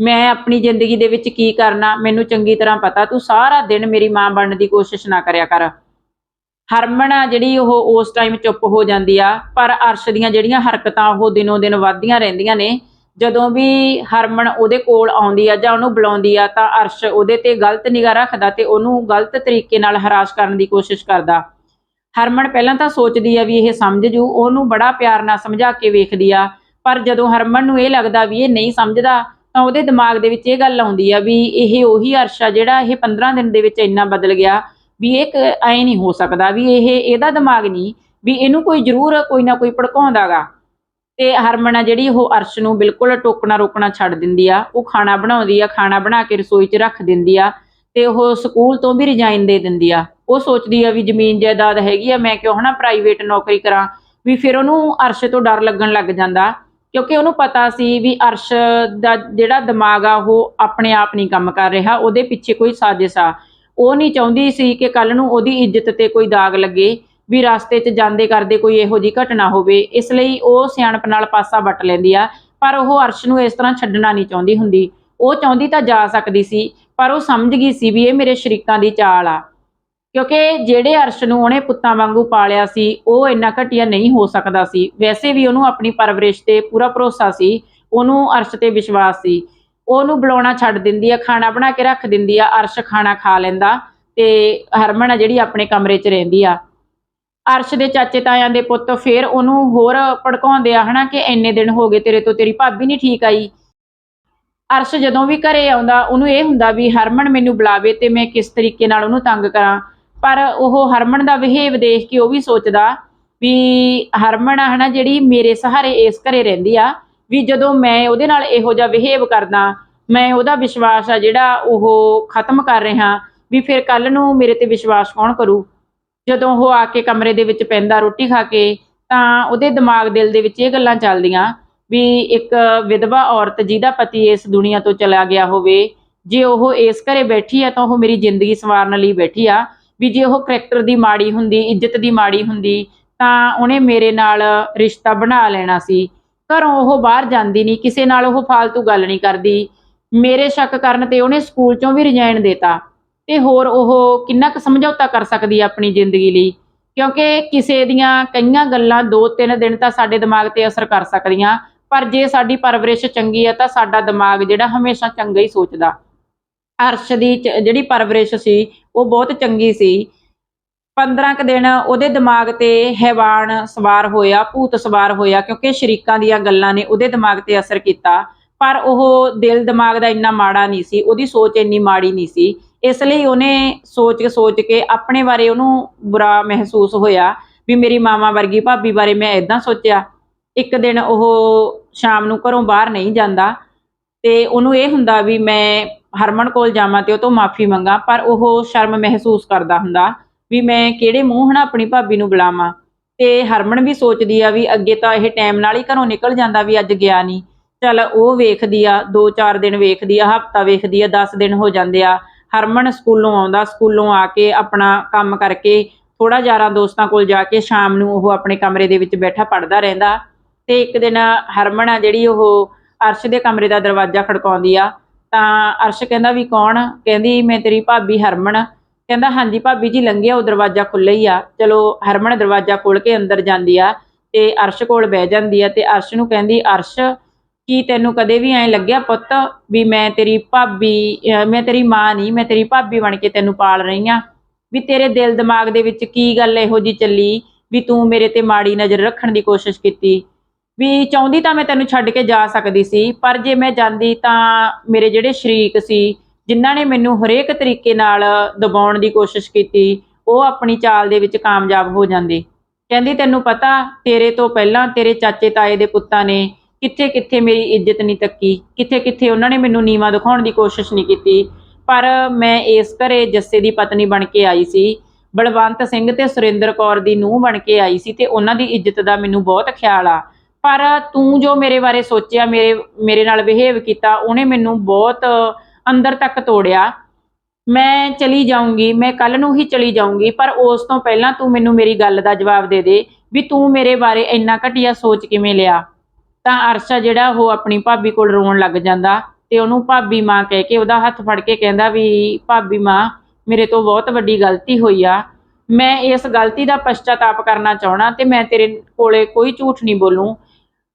Speaker 1: ਮੈਂ ਆਪਣੀ ਜ਼ਿੰਦਗੀ ਦੇ ਵਿੱਚ ਕੀ ਕਰਨਾ, ਮੈਨੂੰ ਚੰਗੀ ਤਰ੍ਹਾਂ ਪਤਾ, ਤੂੰ ਸਾਰਾ ਦਿਨ ਮੇਰੀ ਮਾਂ ਬਣਨ ਦੀ ਕੋਸ਼ਿਸ਼ ਨਾ ਕਰਿਆ ਕਰ। ਹਰਮਨ ਆ ਜਿਹੜੀ ਉਹ ਉਸ ਟਾਈਮ ਚੁੱਪ ਹੋ ਜਾਂਦੀ ਆ, ਪਰ ਅਰਸ਼ ਦੀਆਂ ਜਿਹੜੀਆਂ ਹਰਕਤਾਂ ਉਹ ਦਿਨੋਂ ਦਿਨ ਵੱਧਦੀਆਂ ਰਹਿੰਦੀਆਂ ਨੇ। ਜਦੋਂ ਵੀ ਹਰਮਨ ਉਹਦੇ ਕੋਲ ਆਉਂਦੀ ਆ ਜਾਂ ਉਹਨੂੰ ਬੁਲਾਉਂਦੀ ਆ, ਤਾਂ ਅਰਸ਼ ਉਹਦੇ ਤੇ ਗਲਤ ਨਿਗਾਹ ਰੱਖਦਾ ਤੇ ਉਹਨੂੰ ਗਲਤ ਤਰੀਕੇ ਨਾਲ ਹਰਾਸ਼ ਕਰਨ ਦੀ ਕੋਸ਼ਿਸ਼ ਕਰਦਾ। ਹਰਮਨ ਪਹਿਲਾਂ ਤਾਂ ਸੋਚਦੀ ਆ ਵੀ ਇਹ ਸਮਝ ਜੂ, ਉਹਨੂੰ ਬੜਾ ਪਿਆਰ ਨਾਲ ਸਮਝਾ ਕੇ ਵੇਖਦੀ ਆ। ਪਰ ਜਦੋਂ ਹਰਮਨ ਨੂੰ ਇਹ ਲੱਗਦਾ ਵੀ ਇਹ ਨਹੀਂ ਸਮਝਦਾ, ਤਾਂ ਉਹਦੇ ਦਿਮਾਗ ਦੇ ਵਿੱਚ ਇਹ ਗੱਲ ਆਉਂਦੀ ਆ ਵੀ ਇਹ ਉਹੀ ਅਰਸ਼ ਆ ਜਿਹੜਾ ਇਹ 15 ਦਿਨ ਦੇ ਵਿੱਚ ਇੰਨਾ ਬਦਲ ਗਿਆ ਵੀ ਇਹ ਐ ਨਹੀਂ ਹੋ ਸਕਦਾ, ਵੀ ਇਹ ਇਹਦਾ ਦਿਮਾਗ ਨਹੀਂ ਵੀ ਇਹਨੂੰ ਕੋਈ ਜ਼ਰੂਰ ਕੋਈ ਨਾ ਕੋਈ ਭੜਕਾਉਂਦਾਗਾ। ਤੇ ਹਰਮਨ ਆ ਜਿਹੜੀ ਉਹ ਅਰਸ਼ ਨੂੰ ਬਿਲਕੁਲ ਟੋਕਣਾ ਰੋਕਣਾ ਛੱਡ ਦਿੰਦੀ ਆ, ਉਹ ਖਾਣਾ ਬਣਾਉਂਦੀ ਆ, ਖਾਣਾ ਬਣਾ ਕੇ ਰਸੋਈ 'ਚ ਰੱਖ ਦਿੰਦੀ ਆ ਤੇ ਉਹ ਸਕੂਲ ਤੋਂ ਵੀ ਰਿਜ਼ਾਈਨ ਦੇ ਦਿੰਦੀ ਆ। ਉਹ ਸੋਚਦੀ ਆ ਵੀ ਜ਼ਮੀਨ ਜਾਇਦਾਦ ਹੈਗੀ ਆ, ਮੈਂ ਕਿਉਂ ਹਨਾ ਪ੍ਰਾਈਵੇਟ ਨੌਕਰੀ ਕਰਾਂ? ਵੀ ਫਿਰ ਉਹਨੂੰ ਅਰਸ਼ ਤੋਂ ਡਰ ਲੱਗਣ ਲੱਗ ਜਾਂਦਾ, ਕਿਉਂਕਿ ਉਹਨੂੰ ਪਤਾ ਸੀ ਵੀ ਅਰਸ਼ ਦਾ ਜਿਹੜਾ ਦਿਮਾਗ ਆ, ਉਹ ਆਪਣੇ ਆਪ ਨਹੀਂ ਕੰਮ ਕਰ ਰਿਹਾ, ਉਹਦੇ ਪਿੱਛੇ ਕੋਈ ਸਾਜ਼ਿਸ਼ ਆ। ਉਹ ਨਹੀਂ ਚਾਹੁੰਦੀ ਸੀ ਕਿ ਕੱਲ ਨੂੰ ਉਹਦੀ ਇੱਜ਼ਤ ਤੇ ਕੋਈ ਦਾਗ ਲੱਗੇ, ਵੀ ਰਸਤੇ 'ਚ ਜਾਂਦੇ ਕਰਦੇ ਕੋਈ ਇਹੋ ਜਿਹੀ ਘਟਨਾ ਹੋਵੇ। ਇਸ ਲਈ ਉਹ ਸਿਆਣਪ ਨਾਲ ਪਾਸਾ ਵੱਟ ਲੈਂਦੀ ਆ, ਪਰ ਉਹ ਅਰਸ਼ ਨੂੰ ਇਸ ਤਰ੍ਹਾਂ ਛੱਡਣਾ ਨਹੀਂ ਚਾਹੁੰਦੀ ਹੁੰਦੀ। ਉਹ ਚਾਹੁੰਦੀ ਤਾਂ ਜਾ ਸਕਦੀ ਸੀ, ਪਰ ਉਹ ਸਮਝ ਗਈ ਸੀ ਵੀ ਇਹ ਮੇਰੇ ਸ਼ਰੀਕਾਂ ਦੀ ਚਾਲ ਆ। ਕਿਉਂਕਿ ਜਿਹੜੇ ਅਰਸ਼ ਨੂੰ ਉਹਨੇ ਪੁੱਤਾਂ ਵਾਂਗੂ ਪਾਲਿਆ ਸੀ, ਉਹ ਇੰਨਾ ਘਟੀਆ ਨਹੀਂ ਹੋ ਸਕਦਾ ਸੀ। ਵੈਸੇ ਵੀ ਉਹਨੂੰ ਆਪਣੀ ਪਰਵਰਿਸ਼ ਤੇ ਪੂਰਾ ਭਰੋਸਾ ਸੀ, ਉਹਨੂੰ ਅਰਸ਼ ਤੇ ਵਿਸ਼ਵਾਸ ਸੀ। ਉਹਨੂੰ ਬੁਲਾਉਣਾ ਛੱਡ ਦਿੰਦੀ ਆ, ਖਾਣਾ ਬਣਾ ਕੇ ਰੱਖ ਦਿੰਦੀ ਆ, ਅਰਸ਼ ਖਾਣਾ ਖਾ ਲੈਂਦਾ ਤੇ ਹਰਮਨ ਆ ਜਿਹੜੀ ਆਪਣੇ ਕਮਰੇ 'ਚ ਰਹਿੰਦੀ ਆ। ਅਰਸ਼ ਦੇ ਚਾਚੇ ਤਾਇਆਂ ਦੇ ਪੁੱਤ ਫੇਰ ਉਹਨੂੰ ਹੋਰ ਭੜਕਾਉਂਦੇ ਆ, ਹਨਾ ਕਿ ਇੰਨੇ ਦਿਨ ਹੋ ਗਏ ਤੇਰੇ ਤੋਂ ਤੇਰੀ ਭਾਬੀ ਨਹੀਂ ਠੀਕ ਆਈ। ਅਰਸ਼ ਜਦੋਂ ਵੀ ਘਰੇ ਆਉਂਦਾ, ਉਹਨੂੰ ਇਹ ਹੁੰਦਾ ਵੀ ਹਰਮਨ ਮੈਨੂੰ ਬੁਲਾਵੇ ਤੇ ਮੈਂ ਕਿਸ ਤਰੀਕੇ ਨਾਲ ਉਹਨੂੰ ਤੰਗ ਕਰਾਂ। ਪਰ ਉਹ ਹਰਮਨ ਦਾ ਬਿਹੇਵ ਦੇਖ ਕੇ ਉਹ ਵੀ ਸੋਚਦਾ ਵੀ ਹਰਮਨ ਆ ਹਨਾ ਜਿਹੜੀ ਮੇਰੇ ਸਹਾਰੇ ਇਸ ਘਰੇ ਰਹਿੰਦੀ ਆ, ਵੀ ਜਦੋਂ ਮੈਂ ਉਹਦੇ ਨਾਲ ਇਹੋ ਜਿਹਾ ਬਿਹੇਵ ਕਰਦਾ, ਮੈਂ ਉਹਦਾ ਵਿਸ਼ਵਾਸ ਆ ਜਿਹੜਾ ਉਹ ਖਤਮ ਕਰ ਰਿਹਾ, ਵੀ ਫਿਰ ਕੱਲ ਨੂੰ ਮੇਰੇ ਤੇ ਵਿਸ਼ਵਾਸ ਕੌਣ ਕਰੂ? ਜਦੋਂ ਉਹ ਆ ਕੇ ਕਮਰੇ ਦੇ ਵਿੱਚ ਪੈਂਦਾ ਰੋਟੀ ਖਾ ਕੇ, ਤਾਂ ਉਹਦੇ ਦਿਮਾਗ ਦਿਲ ਦੇ ਵਿੱਚ ਇਹ ਗੱਲਾਂ ਚੱਲਦੀਆਂ ਵੀ ਇੱਕ ਵਿਧਵਾ ਔਰਤ ਜਿਹਦਾ ਪਤੀ ਇਸ ਦੁਨੀਆ ਤੋਂ ਚਲਾ ਗਿਆ ਹੋਵੇ, ਜੇ ਉਹ ਇਸ ਘਰੇ ਬੈਠੀ ਆ ਤਾਂ ਉਹ ਮੇਰੀ ਜ਼ਿੰਦਗੀ ਸਵਾਰਨ ਲਈ ਬੈਠੀ ਆ ਵੀ ਜੇ ਉਹ ਕਰੈਕਟਰ ਦੀ ਮਾੜੀ ਹੁੰਦੀ, ਇੱਜ਼ਤ ਦੀ ਮਾੜੀ ਹੁੰਦੀ, ਤਾਂ ਉਹਨੇ ਮੇਰੇ ਨਾਲ ਰਿਸ਼ਤਾ ਬਣਾ ਲੈਣਾ ਸੀ। ਘਰੋਂ ਉਹ ਬਾਹਰ ਜਾਂਦੀ ਨਹੀਂ, ਕਿਸੇ ਨਾਲ ਉਹ ਫालतू ਗੱਲ ਨਹੀਂ ਕਰਦੀ। ਮੇਰੇ ਸ਼ੱਕ ਕਰਨ ਤੇ ਉਹਨੇ ਸਕੂਲ ਚੋਂ ਵੀ ਰਿਜ਼ਾਈਨ ਦੇਤਾ। ਤੇ ਹੋਰ ਉਹ ਕਿੰਨਾ ਕੁ ਸਮਝੌਤਾ ਕਰ ਸਕਦੀ ਹੈ ਆਪਣੀ ਜ਼ਿੰਦਗੀ ਲਈ? ਕਿਉਂਕਿ ਕਿਸੇ ਦੀਆਂ ਕਈਆਂ ਗੱਲਾਂ ਦੋ ਤਿੰਨ ਦਿਨ ਤਾਂ ਸਾਡੇ ਦਿਮਾਗ ਤੇ ਅਸਰ ਕਰ ਸਕਦੀਆਂ, ਪਰ ਜੇ ਸਾਡੀ ਪਰਵਰਿਸ਼ ਚੰਗੀ ਹੈ ਤਾਂ ਸਾਡਾ ਦਿਮਾਗ ਜਿਹੜਾ ਹਮੇਸ਼ਾ ਚੰਗਾ ਹੀ ਸੋਚਦਾ। ਅਰਸ਼ ਦੀ ਚ- ਜਿਹੜੀ ਪਰਵਰਿਸ਼ ਸੀ, ਉਹ ਬਹੁਤ ਚੰਗੀ ਸੀ। 15 ਕ ਦਿਨ ਉਹਦੇ ਦਿਮਾਗ ਤੇ ਹੈਵਾਨ ਸਵਾਰ ਹੋਇਆ, ਭੂਤ ਸਵਾਰ ਹੋਇਆ, ਕਿਉਂਕਿ ਸ਼ਰੀਕਾਂ ਦੀਆਂ ਗੱਲਾਂ ਨੇ ਉਹਦੇ ਦਿਮਾਗ ਤੇ ਅਸਰ ਕੀਤਾ। ਪਰ ਉਹ ਦਿਲ ਦਿਮਾਗ ਦਾ ਇੰਨਾ ਮਾੜਾ ਨਹੀਂ ਸੀ, ਉਹਦੀ ਸੋਚ ਇੰਨੀ ਮਾੜੀ ਨਹੀਂ ਸੀ। ਇਸ ਲਈ ਉਹਨੇ ਸੋਚ ਕੇ ਸੋਚ ਕੇ ਆਪਣੇ ਬਾਰੇ ਉਹਨੂੰ ਬੁਰਾ ਮਹਿਸੂਸ ਹੋਇਆ ਵੀ ਮੇਰੀ ਮਾਮਾ ਵਰਗੀ ਭਾਬੀ ਬਾਰੇ ਮੈਂ ਇਦਾਂ ਸੋਚਿਆ। ਇੱਕ ਦਿਨ ਉਹ ਸ਼ਾਮ ਨੂੰ ਘਰੋਂ ਬਾਹਰ ਨਹੀਂ ਜਾਂਦਾ ਤੇ ਉਹਨੂੰ ਇਹ ਹੁੰਦਾ ਵੀ ਮੈਂ ਹਰਮਨ ਕੋਲ ਜਾਵਾਂ ਤੇ ਉਹ ਤੋਂ ਮਾਫੀ ਮੰਗਾ, ਪਰ ਉਹ ਸ਼ਰਮ ਮਹਿਸੂਸ ਕਰਦਾ ਹੁੰਦਾ ਵੀ ਮੈਂ ਕਿਹੜੇ ਮੂੰਹ ਹਨਾ ਆਪਣੀ ਭਾਬੀ ਨੂੰ ਬੁਲਾਵਾਂ। ਤੇ ਹਰਮਨ ਵੀ ਸੋਚਦੀ ਆ ਵੀ ਅੱਗੇ ਤਾਂ ਇਹ ਟਾਈਮ ਨਾਲ ਹੀ ਘਰੋਂ ਨਿਕਲ ਜਾਂਦਾ ਵੀ ਅੱਜ ਗਿਆ ਨਹੀਂ ਚਲ ਉਹ ਵੇਖਦੀ ਆ 2-4 ਦਿਨ ਵੇਖਦੀ ਆ, ਹਫਤਾ ਵੇਖਦੀ ਆ 10 ਦਿਨ ਹੋ ਜਾਂਦੇ ਆ। ਹਰਮਨ ਸਕੂਲੋਂ ਆਉਂਦਾ, ਸਕੂਲੋਂ ਆ ਕੇ ਆਪਣਾ ਕੰਮ ਕਰਕੇ ਥੋੜਾ ਯਾਰਾਂ ਦੋਸਤਾਂ ਕੋਲ ਜਾ ਕੇ ਸ਼ਾਮ ਨੂੰ ਉਹ ਆਪਣੇ ਕਮਰੇ ਦੇ ਵਿੱਚ ਬੈਠਾ ਪੜਦਾ ਰਹਿੰਦਾ। ਤੇ ਇੱਕ ਦਿਨ ਹਰਮਨ ਆ ਜਿਹੜੀ ਉਹ ਅਰਸ਼ ਦੇ ਕਮਰੇ ਦਾ ਦਰਵਾਜ਼ਾ ਖੜਕਾਉਂਦੀ ਆ ਤਾਂ ਅਰਸ਼ ਕਹਿੰਦਾ ਵੀ ਕੌਣ? ਕਹਿੰਦੀ ਮੈਂ ਤੇਰੀ ਭਾਬੀ ਹਰਮਨ। ਕਹਿੰਦਾ, ਹਾਂਜੀ ਭਾਬੀ ਜੀ, ਲੰਘਿਆ ਉਹ ਦਰਵਾਜ਼ਾ ਖੁੱਲ੍ਹਾ ਹੀ ਆ। ਚਲੋ, ਹਰਮਨ ਦਰਵਾਜ਼ਾ ਖੋਲ ਕੇ ਅੰਦਰ ਜਾਂਦੀ ਆ ਤੇ ਅਰਸ਼ ਕੋਲ ਬਹਿ ਜਾਂਦੀ ਆ ਤੇ ਅਰਸ਼ ਨੂੰ ਕਹਿੰਦੀ, ਅਰਸ਼, ਕੀ ਤੈਨੂੰ ਕਦੇ ਵੀ ਐਂ ਲੱਗਿਆ ਪੁੱਤ ਵੀ ਮੈਂ ਤੇਰੀ ਭਾਬੀ ਮੈਂ ਤੇਰੀ ਮਾਂ ਨਹੀਂ, ਮੈਂ ਤੇਰੀ ਭਾਬੀ ਬਣ ਕੇ ਤੈਨੂੰ ਪਾਲ ਰਹੀ ਆ? ਵੀ ਤੇਰੇ ਦਿਲ ਦਿਮਾਗ ਦੇ ਵਿੱਚ ਕੀ ਗੱਲ ਇਹੋ ਜੀ ਚੱਲੀ ਵੀ ਤੂੰ ਮੇਰੇ ਤੇ ਮਾੜੀ ਨਜ਼ਰ ਰੱਖਣ ਦੀ ਕੋਸ਼ਿਸ਼ ਕੀਤੀ? ਵੀ ਚਾਹੁੰਦੀ ਤਾਂ ਮੈਂ ਤੈਨੂੰ ਛੱਡ ਕੇ ਜਾ ਸਕਦੀ ਸੀ, ਪਰ ਜੇ ਮੈਂ ਜਾਂਦੀ ਤਾਂ ਮੇਰੇ ਜਿਹੜੇ ਸ਼ਰੀਕ ਸੀ, ਜਿਨ੍ਹਾਂ ਨੇ ਮੈਨੂੰ ਹਰੇਕ ਤਰੀਕੇ ਨਾਲ ਦਬਾਉਣ ਦੀ ਕੋਸ਼ਿਸ਼ ਕੀਤੀ, ਉਹ ਆਪਣੀ ਚਾਲ ਦੇ ਵਿੱਚ ਕਾਮਯਾਬ ਹੋ ਜਾਂਦੇ। ਕਹਿੰਦੀ, ਤੈਨੂੰ ਪਤਾ, ਤੇਰੇ ਤੋਂ ਪਹਿਲਾਂ ਤੇਰੇ ਚਾਚੇ ਤਾਏ ਦੇ ਪੁੱਤਾਂ ਨੇ ਕਿੱਥੇ ਕਿੱਥੇ ਮੇਰੀ ਇੱਜ਼ਤ ਨਹੀਂ ਤੱਕੀ ਕਿੱਥੇ ਕਿੱਥੇ ਉਹਨਾਂ ਨੇ ਮੈਨੂੰ ਨੀਵਾ ਦਿਖਾਉਣ ਦੀ ਕੋਸ਼ਿਸ਼ ਨਹੀਂ ਕੀਤੀ। ਪਰ ਮੈਂ ਇਸ ਘਰੇ ਜੱਸੇ ਦੀ ਪਤਨੀ ਬਣ ਕੇ ਆਈ ਸੀ, ਬਲਵੰਤ ਸਿੰਘ ਤੇ ਸੁਰਿੰਦਰ ਕੌਰ ਦੀ ਨੂੰਹ ਬਣ ਕੇ ਆਈ ਸੀ ਤੇ ਉਹਨਾਂ ਦੀ ਇੱਜ਼ਤ ਦਾ ਮੈਨੂੰ ਬਹੁਤ ਖਿਆਲ ਆ। ਪਰ ਤੂੰ ਜੋ ਮੇਰੇ ਬਾਰੇ ਸੋਚਿਆ, ਮੇਰੇ ਮੇਰੇ ਨਾਲ ਬਿਹੇਵ ਕੀਤਾ, ਉਹਨੇ ਮੈਨੂੰ ਬਹੁਤ ਅੰਦਰ ਤੱਕ ਤੋੜਿਆ। ਮੈਂ ਚਲੀ ਜਾਊਂਗੀ, ਮੈਂ ਕੱਲ ਨੂੰ ਹੀ ਚਲੀ ਜਾਊਂਗੀ, ਪਰ ਉਸ ਤੋਂ ਪਹਿਲਾਂ ਤੂੰ ਮੈਨੂੰ ਮੇਰੀ ਗੱਲ ਦਾ ਜਵਾਬ ਦੇ ਦੇ ਵੀ ਤੂੰ ਮੇਰੇ ਬਾਰੇ ਇੰਨਾ ਘਟੀਆ ਸੋਚ ਕਿਵੇਂ ਲਿਆ। ਤਾਂ ਅਰਸ਼ਾ ਜਿਹੜਾ ਉਹ ਆਪਣੀ ਭਾਬੀ ਕੋਲ ਰੋਣ ਲੱਗ ਜਾਂਦਾ ਤੇ ਉਹਨੂੰ ਭਾਬੀ ਮਾਂ ਕਹਿ ਕੇ ਉਹਦਾ ਹੱਥ ਫੜ ਕੇ ਕਹਿੰਦਾ ਵੀ ਭਾਬੀ ਮਾਂ, ਮੇਰੇ ਤੋਂ ਬਹੁਤ ਵੱਡੀ ਗਲਤੀ ਹੋਈ ਆ। ਮੈਂ ਇਸ ਗਲਤੀ ਦਾ ਪਛਤਾਤਾਪ ਕਰਨਾ ਚਾਹਣਾ ਤੇ ਮੈਂ ਤੇਰੇ ਕੋਲੇ ਕੋਈ ਝੂਠ ਨਹੀਂ ਬੋਲੂੰ।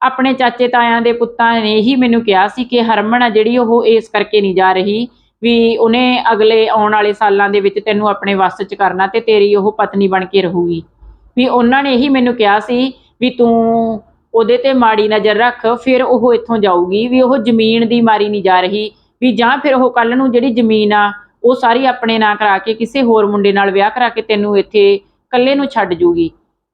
Speaker 1: ਆਪਣੇ ਚਾਚੇ ਤਾਇਆਂ ਦੇ ਪੁੱਤਾਂ ਨੇ ਹੀ ਮੈਨੂੰ ਕਿਹਾ ਸੀ ਕਿ ਹਰਮਨ ਆ ਜਿਹੜੀ ਉਹ ਇਸ ਕਰਕੇ ਨਹੀਂ ਜਾ ਰਹੀ ਵੀ ਉਹਨੇ ਅਗਲੇ ਆਉਣ ਵਾਲੇ ਸਾਲਾਂ ਦੇ ਵਿੱਚ ਤੈਨੂੰ ਆਪਣੇ ਵੱਸ 'ਚ ਕਰਨਾ ਤੇ ਤੇਰੀ ਉਹ ਪਤਨੀ ਬਣ ਕੇ ਰਹੂਗੀ। ਵੀ ਉਹਨਾਂ ਨੇ ਇਹੀ ਮੈਨੂੰ ਕਿਹਾ ਸੀ ਵੀ ਤੂੰ ਉਹਦੇ ਤੇ ਮਾੜੀ ਨਜ਼ਰ ਰੱਖ, ਫਿਰ ਉਹ ਇੱਥੋਂ ਜਾਊਗੀ ਵੀ ਉਹ ਜ਼ਮੀਨ ਦੀ ਮਾਰੀ ਨਹੀਂ ਜਾ ਰਹੀ ਵੀ ਜਾਂ ਫਿਰ ਉਹ ਕੱਲ ਨੂੰ ਜਿਹੜੀ ਜ਼ਮੀਨ ਆ ਉਹ ਸਾਰੀ ਆਪਣੇ ਨਾਂ ਕਰਾ ਕੇ ਕਿਸੇ ਹੋਰ ਮੁੰਡੇ ਨਾਲ ਵਿਆਹ ਕਰਾ ਕੇ ਤੈਨੂੰ ਇੱਥੇ ਇਕੱਲੇ ਨੂੰ ਛੱਡ ਜੂਗੀ।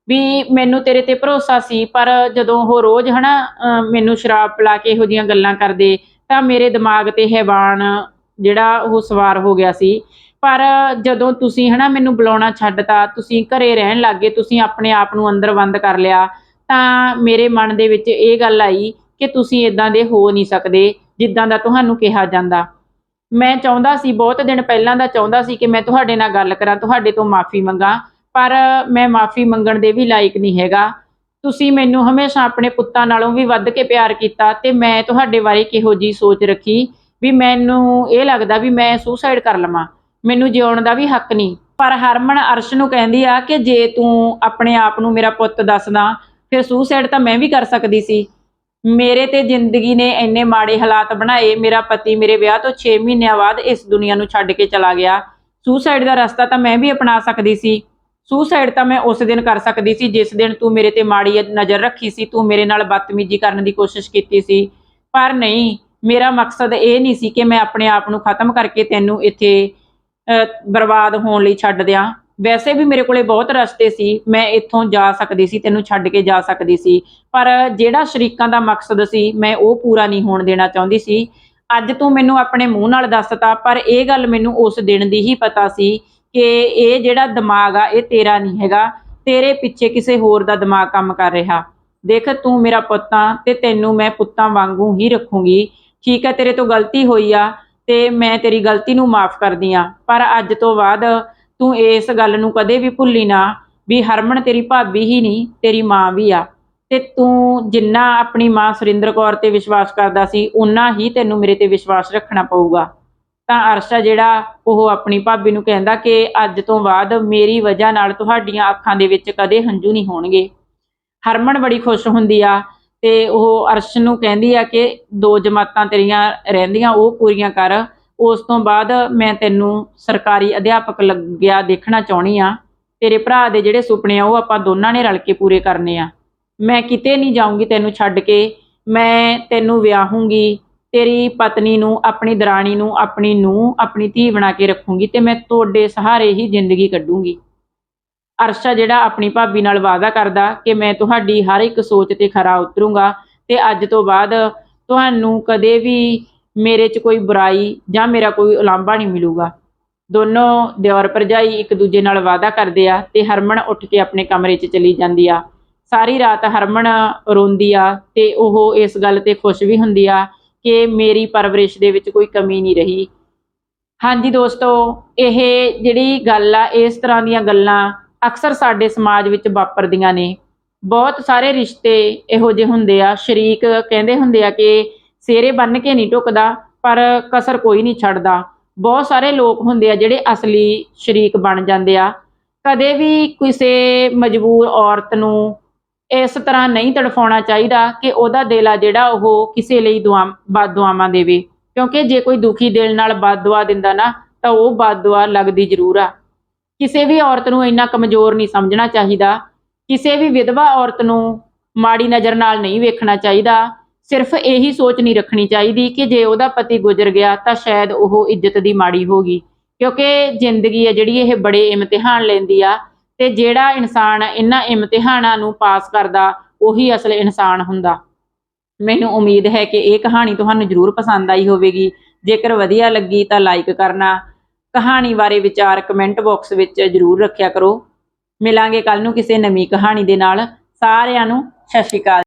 Speaker 1: ਵੀ ਮੈਨੂੰ ਤੇਰੇ ਤੇ ਭਰੋਸਾ ਸੀ, ਪਰ ਜਦੋਂ ਉਹ ਰੋਜ਼ ਹਨਾ, ਅਹ ਮੈਨੂੰ ਸ਼ਰਾਬ ਪਿਲਾ ਕੇ ਇਹੋ ਜੀਆਂ ਗੱਲਾਂ ਕਰਦੇ, ਤਾਂ ਮੇਰੇ ਦਿਮਾਗ ਤੇ ਹੈਵਾਨ ਜਿਹੜਾ ਉਹ ਸਵਾਰ ਹੋ ਗਿਆ ਸੀ। ਪਰ ਜਦੋਂ ਤੁਸੀਂ ਹਨਾ ਮੈਨੂੰ ਬੁਲਾਉਣਾ ਛੱਡਤਾ, ਤੁਸੀਂ ਘਰੇ ਰਹਿਣ ਲੱਗੇ ਤੁਸੀਂ ਆਪਣੇ ਆਪ ਨੂੰ ਅੰਦਰ ਬੰਦ ਕਰ ਲਿਆ, ਤਾਂ ਮੇਰੇ ਮਨ ਦੇ ਵਿੱਚ ਇਹ ਗੱਲ ਆਈ ਕਿ ਤੁਸੀਂ ਇਦਾਂ ਦੇ ਹੋ ਨਹੀਂ ਸਕਦੇ, ਜਿੱਦਾਂ ਦਾ ਤੁਹਾਨੂੰ ਕਿਹਾ ਜਾਂਦਾ। ਮੈਂ ਚਾਹੁੰਦਾ ਸੀ, ਬਹੁਤ ਦਿਨ ਪਹਿਲਾਂ ਦਾ ਚਾਹੁੰਦਾ ਸੀ ਕਿ ਮੈਂ ਤੁਹਾਡੇ ਨਾਲ ਗੱਲ ਕਰਾਂ, ਤੁਹਾਡੇ ਤੋਂ ਮਾਫੀ ਮੰਗਾ। ਪਰ ਮੈਂ ਮਾਫੀ ਮੰਗਣ ਦੇ ਵੀ ਲਾਇਕ ਨਹੀਂ ਹੈਗਾ। ਤੁਸੀਂ ਮੈਨੂੰ ਹਮੇਸ਼ਾ ਆਪਣੇ ਪੁੱਤਾਂ ਨਾਲੋਂ ਵੀ ਵੱਧ ਕੇ ਪਿਆਰ ਕੀਤਾ ਤੇ ਮੈਂ ਤੁਹਾਡੇ ਬਾਰੇ ਕਿਹੋ ਜੀ ਸੋਚ ਰੱਖੀ ਵੀ ਮੈਨੂੰ ਇਹ ਲੱਗਦਾ ਵੀ ਮੈਂ ਸੁਸਾਈਡ ਕਰ ਲਵਾਂ। ਮੈਨੂੰ ਜਿਉਣ ਦਾ ਵੀ ਹੱਕ ਨਹੀਂ। ਪਰ ਹਰਮਨ ਅਰਸ਼ ਨੂੰ ਕਹਿੰਦੀ ਆ ਕਿ ਜੇ ਤੂੰ ਆਪਣੇ ਆਪ ਨੂੰ ਮੇਰਾ ਪੁੱਤ ਦੱਸਦਾ, ਫਿਰ ਸੁਸਾਈਡ ਤਾਂ ਮੈਂ ਵੀ ਕਰ ਸਕਦੀ ਸੀ। ਮੇਰੇ ਤੇ ਜ਼ਿੰਦਗੀ ਨੇ ਇੰਨੇ ਮਾੜੇ ਹਾਲਾਤ ਬਣਾਏ, ਮੇਰਾ ਪਤੀ ਮੇਰੇ ਵਿਆਹ ਤੋਂ 6 ਮਹੀਨਿਆਂ ਬਾਅਦ ਇਸ ਦੁਨੀਆ ਨੂੰ ਛੱਡ ਕੇ ਚਲਾ ਗਿਆ। ਸੁਸਾਈਡ ਦਾ ਰਸਤਾ ਤਾਂ ਮੈਂ ਵੀ ਅਪਣਾ ਸਕਦੀ ਸੀ। ਸੂਸਾਈਡ ਤਾਂ ਮੈਂ ਉਸ ਦਿਨ ਕਰ ਸਕਦੀ ਸੀ, ਜਿਸ ਦਿਨ ਤੂੰ ਮੇਰੇ ਤੇ ਮਾੜੀ ਨਜ਼ਰ ਰੱਖੀ ਸੀ, ਤੂੰ ਮੇਰੇ ਨਾਲ ਬਦਤਮੀਜ਼ੀ ਕਰਨ ਦੀ ਕੋਸ਼ਿਸ਼ ਕੀਤੀ ਸੀ। ਪਰ ਨਹੀਂ, ਮੇਰਾ ਮਕਸਦ ਇਹ ਨਹੀਂ ਸੀ ਕਿ ਮੈਂ ਆਪਣੇ ਆਪ ਨੂੰ ਖਤਮ ਕਰਕੇ ਤੈਨੂੰ ਇੱਥੇ ਬਰਬਾਦ ਹੋਣ ਲਈ ਛੱਡ ਦਿਆਂ। ਵੈਸੇ ਵੀ ਮੇਰੇ ਕੋਲੇ ਬਹੁਤ ਰਸਤੇ ਸੀ, ਮੈਂ ਇੱਥੋਂ ਜਾ ਸਕਦੀ ਸੀ, ਤੈਨੂੰ ਛੱਡ ਕੇ ਜਾ ਸਕਦੀ ਸੀ। ਪਰ ਜਿਹੜਾ ਸ਼ਰੀਕਾਂ ਦਾ ਮਕਸਦ ਸੀ, ਮੈਂ ਉਹ ਪੂਰਾ ਨਹੀਂ ਹੋਣ ਦੇਣਾ ਚਾਹੁੰਦੀ ਸੀ। ਅੱਜ ਤੂੰ ਮੈਨੂੰ ਆਪਣੇ ਮੂੰਹ ਨਾਲ ਦੱਸਤਾ, ਪਰ ਇਹ ਗੱਲ ਮੈਨੂੰ ਉਸ ਦਿਨ ਦੀ ਹੀ ਪਤਾ ਸੀ ਕਿ ਇਹ ਜਿਹੜਾ ਦਿਮਾਗ ਆ, ਇਹ ਤੇਰਾ ਨਹੀਂ ਹੈਗਾ। ਤੇਰੇ ਪਿੱਛੇ ਕਿਸੇ ਹੋਰ ਦਾ ਦਿਮਾਗ ਕੰਮ ਕਰ ਰਿਹਾ। ਦੇਖ, ਤੂੰ ਮੇਰਾ ਪੁੱਤਾਂ ਤੇ ਤੈਨੂੰ ਮੈਂ ਪੁੱਤਾਂ ਵਾਂਗੂ ਹੀ ਰੱਖੂੰਗੀ। ਠੀਕ ਹੈ ਤੇਰੇ ਤੋਂ ਗਲਤੀ ਹੋਈ ਆ ਤੇ ਮੈਂ ਤੇਰੀ ਗਲਤੀ ਨੂੰ ਮਾਫ ਕਰਦੀ ਆ। ਪਰ ਅੱਜ ਤੋਂ ਬਾਅਦ ਤੂੰ ਇਸ ਗੱਲ ਨੂੰ ਕਦੇ ਵੀ ਭੁੱਲੀ ਨਾ ਵੀ ਹਰਮਨ ਤੇਰੀ ਭਾਬੀ ਹੀ ਨਹੀਂ, ਤੇਰੀ ਮਾਂ ਵੀ ਆ। ਤੇ ਤੂੰ ਜਿੰਨਾ ਆਪਣੀ ਮਾਂ ਸੁਰਿੰਦਰ ਕੌਰ ਤੇ ਵਿਸ਼ਵਾਸ ਕਰਦਾ ਸੀ ਉਨਾ ਹੀ ਤੈਨੂੰ ਮੇਰੇ ਤੇ ਵਿਸ਼ਵਾਸ ਰੱਖਣਾ ਪਊਗਾ। ਤਾਂ ਅਰਸ਼ਾ ਜਿਹੜਾ ਉਹ ਆਪਣੀ ਭਾਬੀ ਨੂੰ ਕਹਿੰਦਾ ਕਿ ਅੱਜ ਤੋਂ ਬਾਅਦ ਮੇਰੀ ਵਜ੍ਹਾ ਨਾਲ ਤੁਹਾਡੀਆਂ ਅੱਖਾਂ ਦੇ ਵਿੱਚ ਕਦੇ ਹੰਝੂ ਨਹੀਂ ਹੋਣਗੇ। ਹਰਮਨ ਬੜੀ ਖੁਸ਼ ਹੁੰਦੀ ਆ ਤੇ ਉਹ ਅਰਸ਼ ਨੂੰ ਕਹਿੰਦੀ ਆ ਕਿ ਦੋ ਜਮਾਤਾਂ ਤੇਰੀਆਂ ਰਹਿੰਦੀਆਂ, ਉਹ ਪੂਰੀਆਂ ਕਰ। ਉਸ ਤੋਂ ਬਾਅਦ ਮੈਂ ਤੈਨੂੰ ਸਰਕਾਰੀ ਅਧਿਆਪਕ ਲੱਗਿਆ ਦੇਖਣਾ ਚਾਹੁੰਦੀ ਆ। ਤੇਰੇ ਭਰਾ ਦੇ ਜਿਹੜੇ ਸੁਪਨੇ ਆ, ਉਹ ਆਪਾਂ ਦੋਨਾਂ ਨੇ ਰਲ ਕੇ ਪੂਰੇ ਕਰਨੇ ਆ। ਮੈਂ ਕਿਤੇ ਨਹੀਂ ਜਾਊਂਗੀ ਤੈਨੂੰ ਛੱਡ ਕੇ। ਮੈਂ ਤੈਨੂੰ ਵਿਆਹੂੰਗੀ। ਤੇਰੀ ਪਤਨੀ ਨੂੰ, ਆਪਣੀ ਦਰਾਣੀ ਨੂੰ, ਆਪਣੀ ਨੂੰ ਆਪਣੀ ਧੀ ਬਣਾ ਕੇ ਰੱਖੂੰਗੀ ਤੇ ਮੈਂ ਤੁਹਾਡੇ ਸਹਾਰੇ ਹੀ ਜ਼ਿੰਦਗੀ ਕੱਢੂੰਗੀ। ਅਰਸ਼ਾ ਜਿਹੜਾ ਆਪਣੀ ਭਾਬੀ ਨਾਲ ਵਾਅਦਾ ਕਰਦਾ ਕਿ ਮੈਂ ਤੁਹਾਡੀ ਹਰ ਇੱਕ ਸੋਚ ਤੇ ਖਰਾ ਉਤਰੂੰਗਾ ਤੇ ਅੱਜ ਤੋਂ ਬਾਅਦ ਤੁਹਾਨੂੰ ਕਦੇ ਵੀ ਮੇਰੇ 'ਚ ਕੋਈ ਬੁਰਾਈ ਜਾਂ ਮੇਰਾ ਕੋਈ ਉਲਾਂਭਾ ਨਹੀਂ ਮਿਲੂਗਾ। ਦੋਨੋਂ ਦਿਓਰ ਭਰਜਾਈ ਇੱਕ ਦੂਜੇ ਨਾਲ ਵਾਅਦਾ ਕਰਦੇ ਆ ਤੇ ਹਰਮਨ ਉੱਠ ਕੇ ਆਪਣੇ ਕਮਰੇ 'ਚ ਚਲੀ ਜਾਂਦੀ ਆ। ਸਾਰੀ ਰਾਤ ਹਰਮਨ ਰੋਂਦੀ ਆ ਤੇ ਉਹ ਇਸ ਗੱਲ ਤੇ ਖੁਸ਼ ਵੀ ਹੁੰਦੀ ਆ ਕਿ ਮੇਰੀ ਪਰਵਰਿਸ਼ ਦੇ ਵਿੱਚ ਕੋਈ ਕਮੀ ਨਹੀਂ ਰਹੀ। ਹਾਂਜੀ ਦੋਸਤੋ, ਇਹ ਜਿਹੜੀ ਗੱਲ ਆ, ਇਸ ਤਰ੍ਹਾਂ ਦੀਆਂ ਗੱਲਾਂ ਅਕਸਰ ਸਾਡੇ ਸਮਾਜ ਵਿੱਚ ਵਾਪਰਦੀਆਂ ਨੇ। ਬਹੁਤ ਸਾਰੇ ਰਿਸ਼ਤੇ ਇਹੋ ਜਿਹੇ ਹੁੰਦੇ ਆ, ਸ਼ਰੀਕ ਕਹਿੰਦੇ ਹੁੰਦੇ ਆ ਕਿ ਸਿਰੇ ਬੰਨ ਕੇ ਨਹੀਂ ਟੁਕਦਾ ਪਰ ਕਸਰ ਕੋਈ ਨਹੀਂ ਛੱਡਦਾ। ਬਹੁਤ ਸਾਰੇ ਲੋਕ ਹੁੰਦੇ ਆ ਜਿਹੜੇ ਅਸਲੀ ਸ਼ਰੀਕ ਬਣ ਜਾਂਦੇ ਆ। ਕਦੇ ਵੀ ਕਿਸੇ ਮਜਬੂਰ ਔਰਤ ਨੂੰ ਇਸ ਤਰ੍ਹਾਂ ਨਹੀਂ ਤੜਫਾਉਣਾ ਚਾਹੀਦਾ ਕਿ ਉਹਦਾ ਦਿਲ ਆ ਜਿਹੜਾ ਉਹ ਕਿਸੇ ਲਈ ਦੁਆ ਬਦਦੁਆਵਾਂ ਦੇਵੇ। ਕਿਉਂਕਿ ਜੇ ਕੋਈ ਦੁਖੀ ਦਿਲ ਨਾਲ ਬਦਦੁਆ ਦਿੰਦਾ ਨਾ, ਤਾਂ ਉਹ ਬਦਦੁਆ ਲੱਗਦੀ ਜ਼ਰੂਰ ਆ। ਕਿਸੇ ਵੀ ਔਰਤ ਨੂੰ ਇੰਨਾ ਕਮਜ਼ੋਰ ਨਹੀਂ ਸਮਝਣਾ ਚਾਹੀਦਾ। ਕਿਸੇ ਵੀ ਵਿਧਵਾ ਔਰਤ ਨੂੰ ਮਾੜੀ ਨਜ਼ਰ ਨਾਲ ਨਹੀਂ ਵੇਖਣਾ ਚਾਹੀਦਾ। ਸਿਰਫ ਇਹੀ ਸੋਚ ਨਹੀਂ ਰੱਖਣੀ ਚਾਹੀਦੀ ਕਿ ਜੇ ਉਹਦਾ ਪਤੀ ਗੁਜ਼ਰ ਗਿਆ, ਤਾਂ ਸ਼ਾਇਦ ਉਹ ਇੱਜ਼ਤ ਦੀ ਮਾੜੀ ਹੋਗੀ ਕਿਉਂਕਿ ਜ਼ਿੰਦਗੀ ਹੈ ਜਿਹੜੀ, ਇਹ ਬੜੇ ਇਮਤਿਹਾਨ ਲੈਂਦੀ ਆ। ਤੇ ਜਿਹੜਾ ਇਨਸਾਨ ਇਹਨਾਂ ਇਮਤਿਹਾਨਾਂ ਨੂੰ ਪਾਸ ਕਰਦਾ, ਉਹੀ ਅਸਲ ਇਨਸਾਨ ਹੁੰਦਾ। ਮੈਨੂੰ ਉਮੀਦ ਹੈ ਕਿ ਇਹ ਕਹਾਣੀ ਤੁਹਾਨੂੰ ਜ਼ਰੂਰ ਪਸੰਦ ਆਈ ਹੋਵੇਗੀ। ਜੇਕਰ ਵਧੀਆ ਲੱਗੀ ਤਾਂ ਲਾਈਕ ਕਰਨਾ। ਕਹਾਣੀ ਬਾਰੇ ਵਿਚਾਰ ਕਮੈਂਟ ਬਾਕਸ ਵਿੱਚ ਜ਼ਰੂਰ ਰੱਖਿਆ ਕਰੋ। ਮਿਲਾਂਗੇ ਕੱਲ ਨੂੰ ਕਿਸੇ ਨਵੀਂ ਕਹਾਣੀ ਦੇ ਨਾਲ। ਸਾਰਿਆਂ ਨੂੰ ਸਤਿ ਸ਼੍ਰੀ ਅਕਾਲ।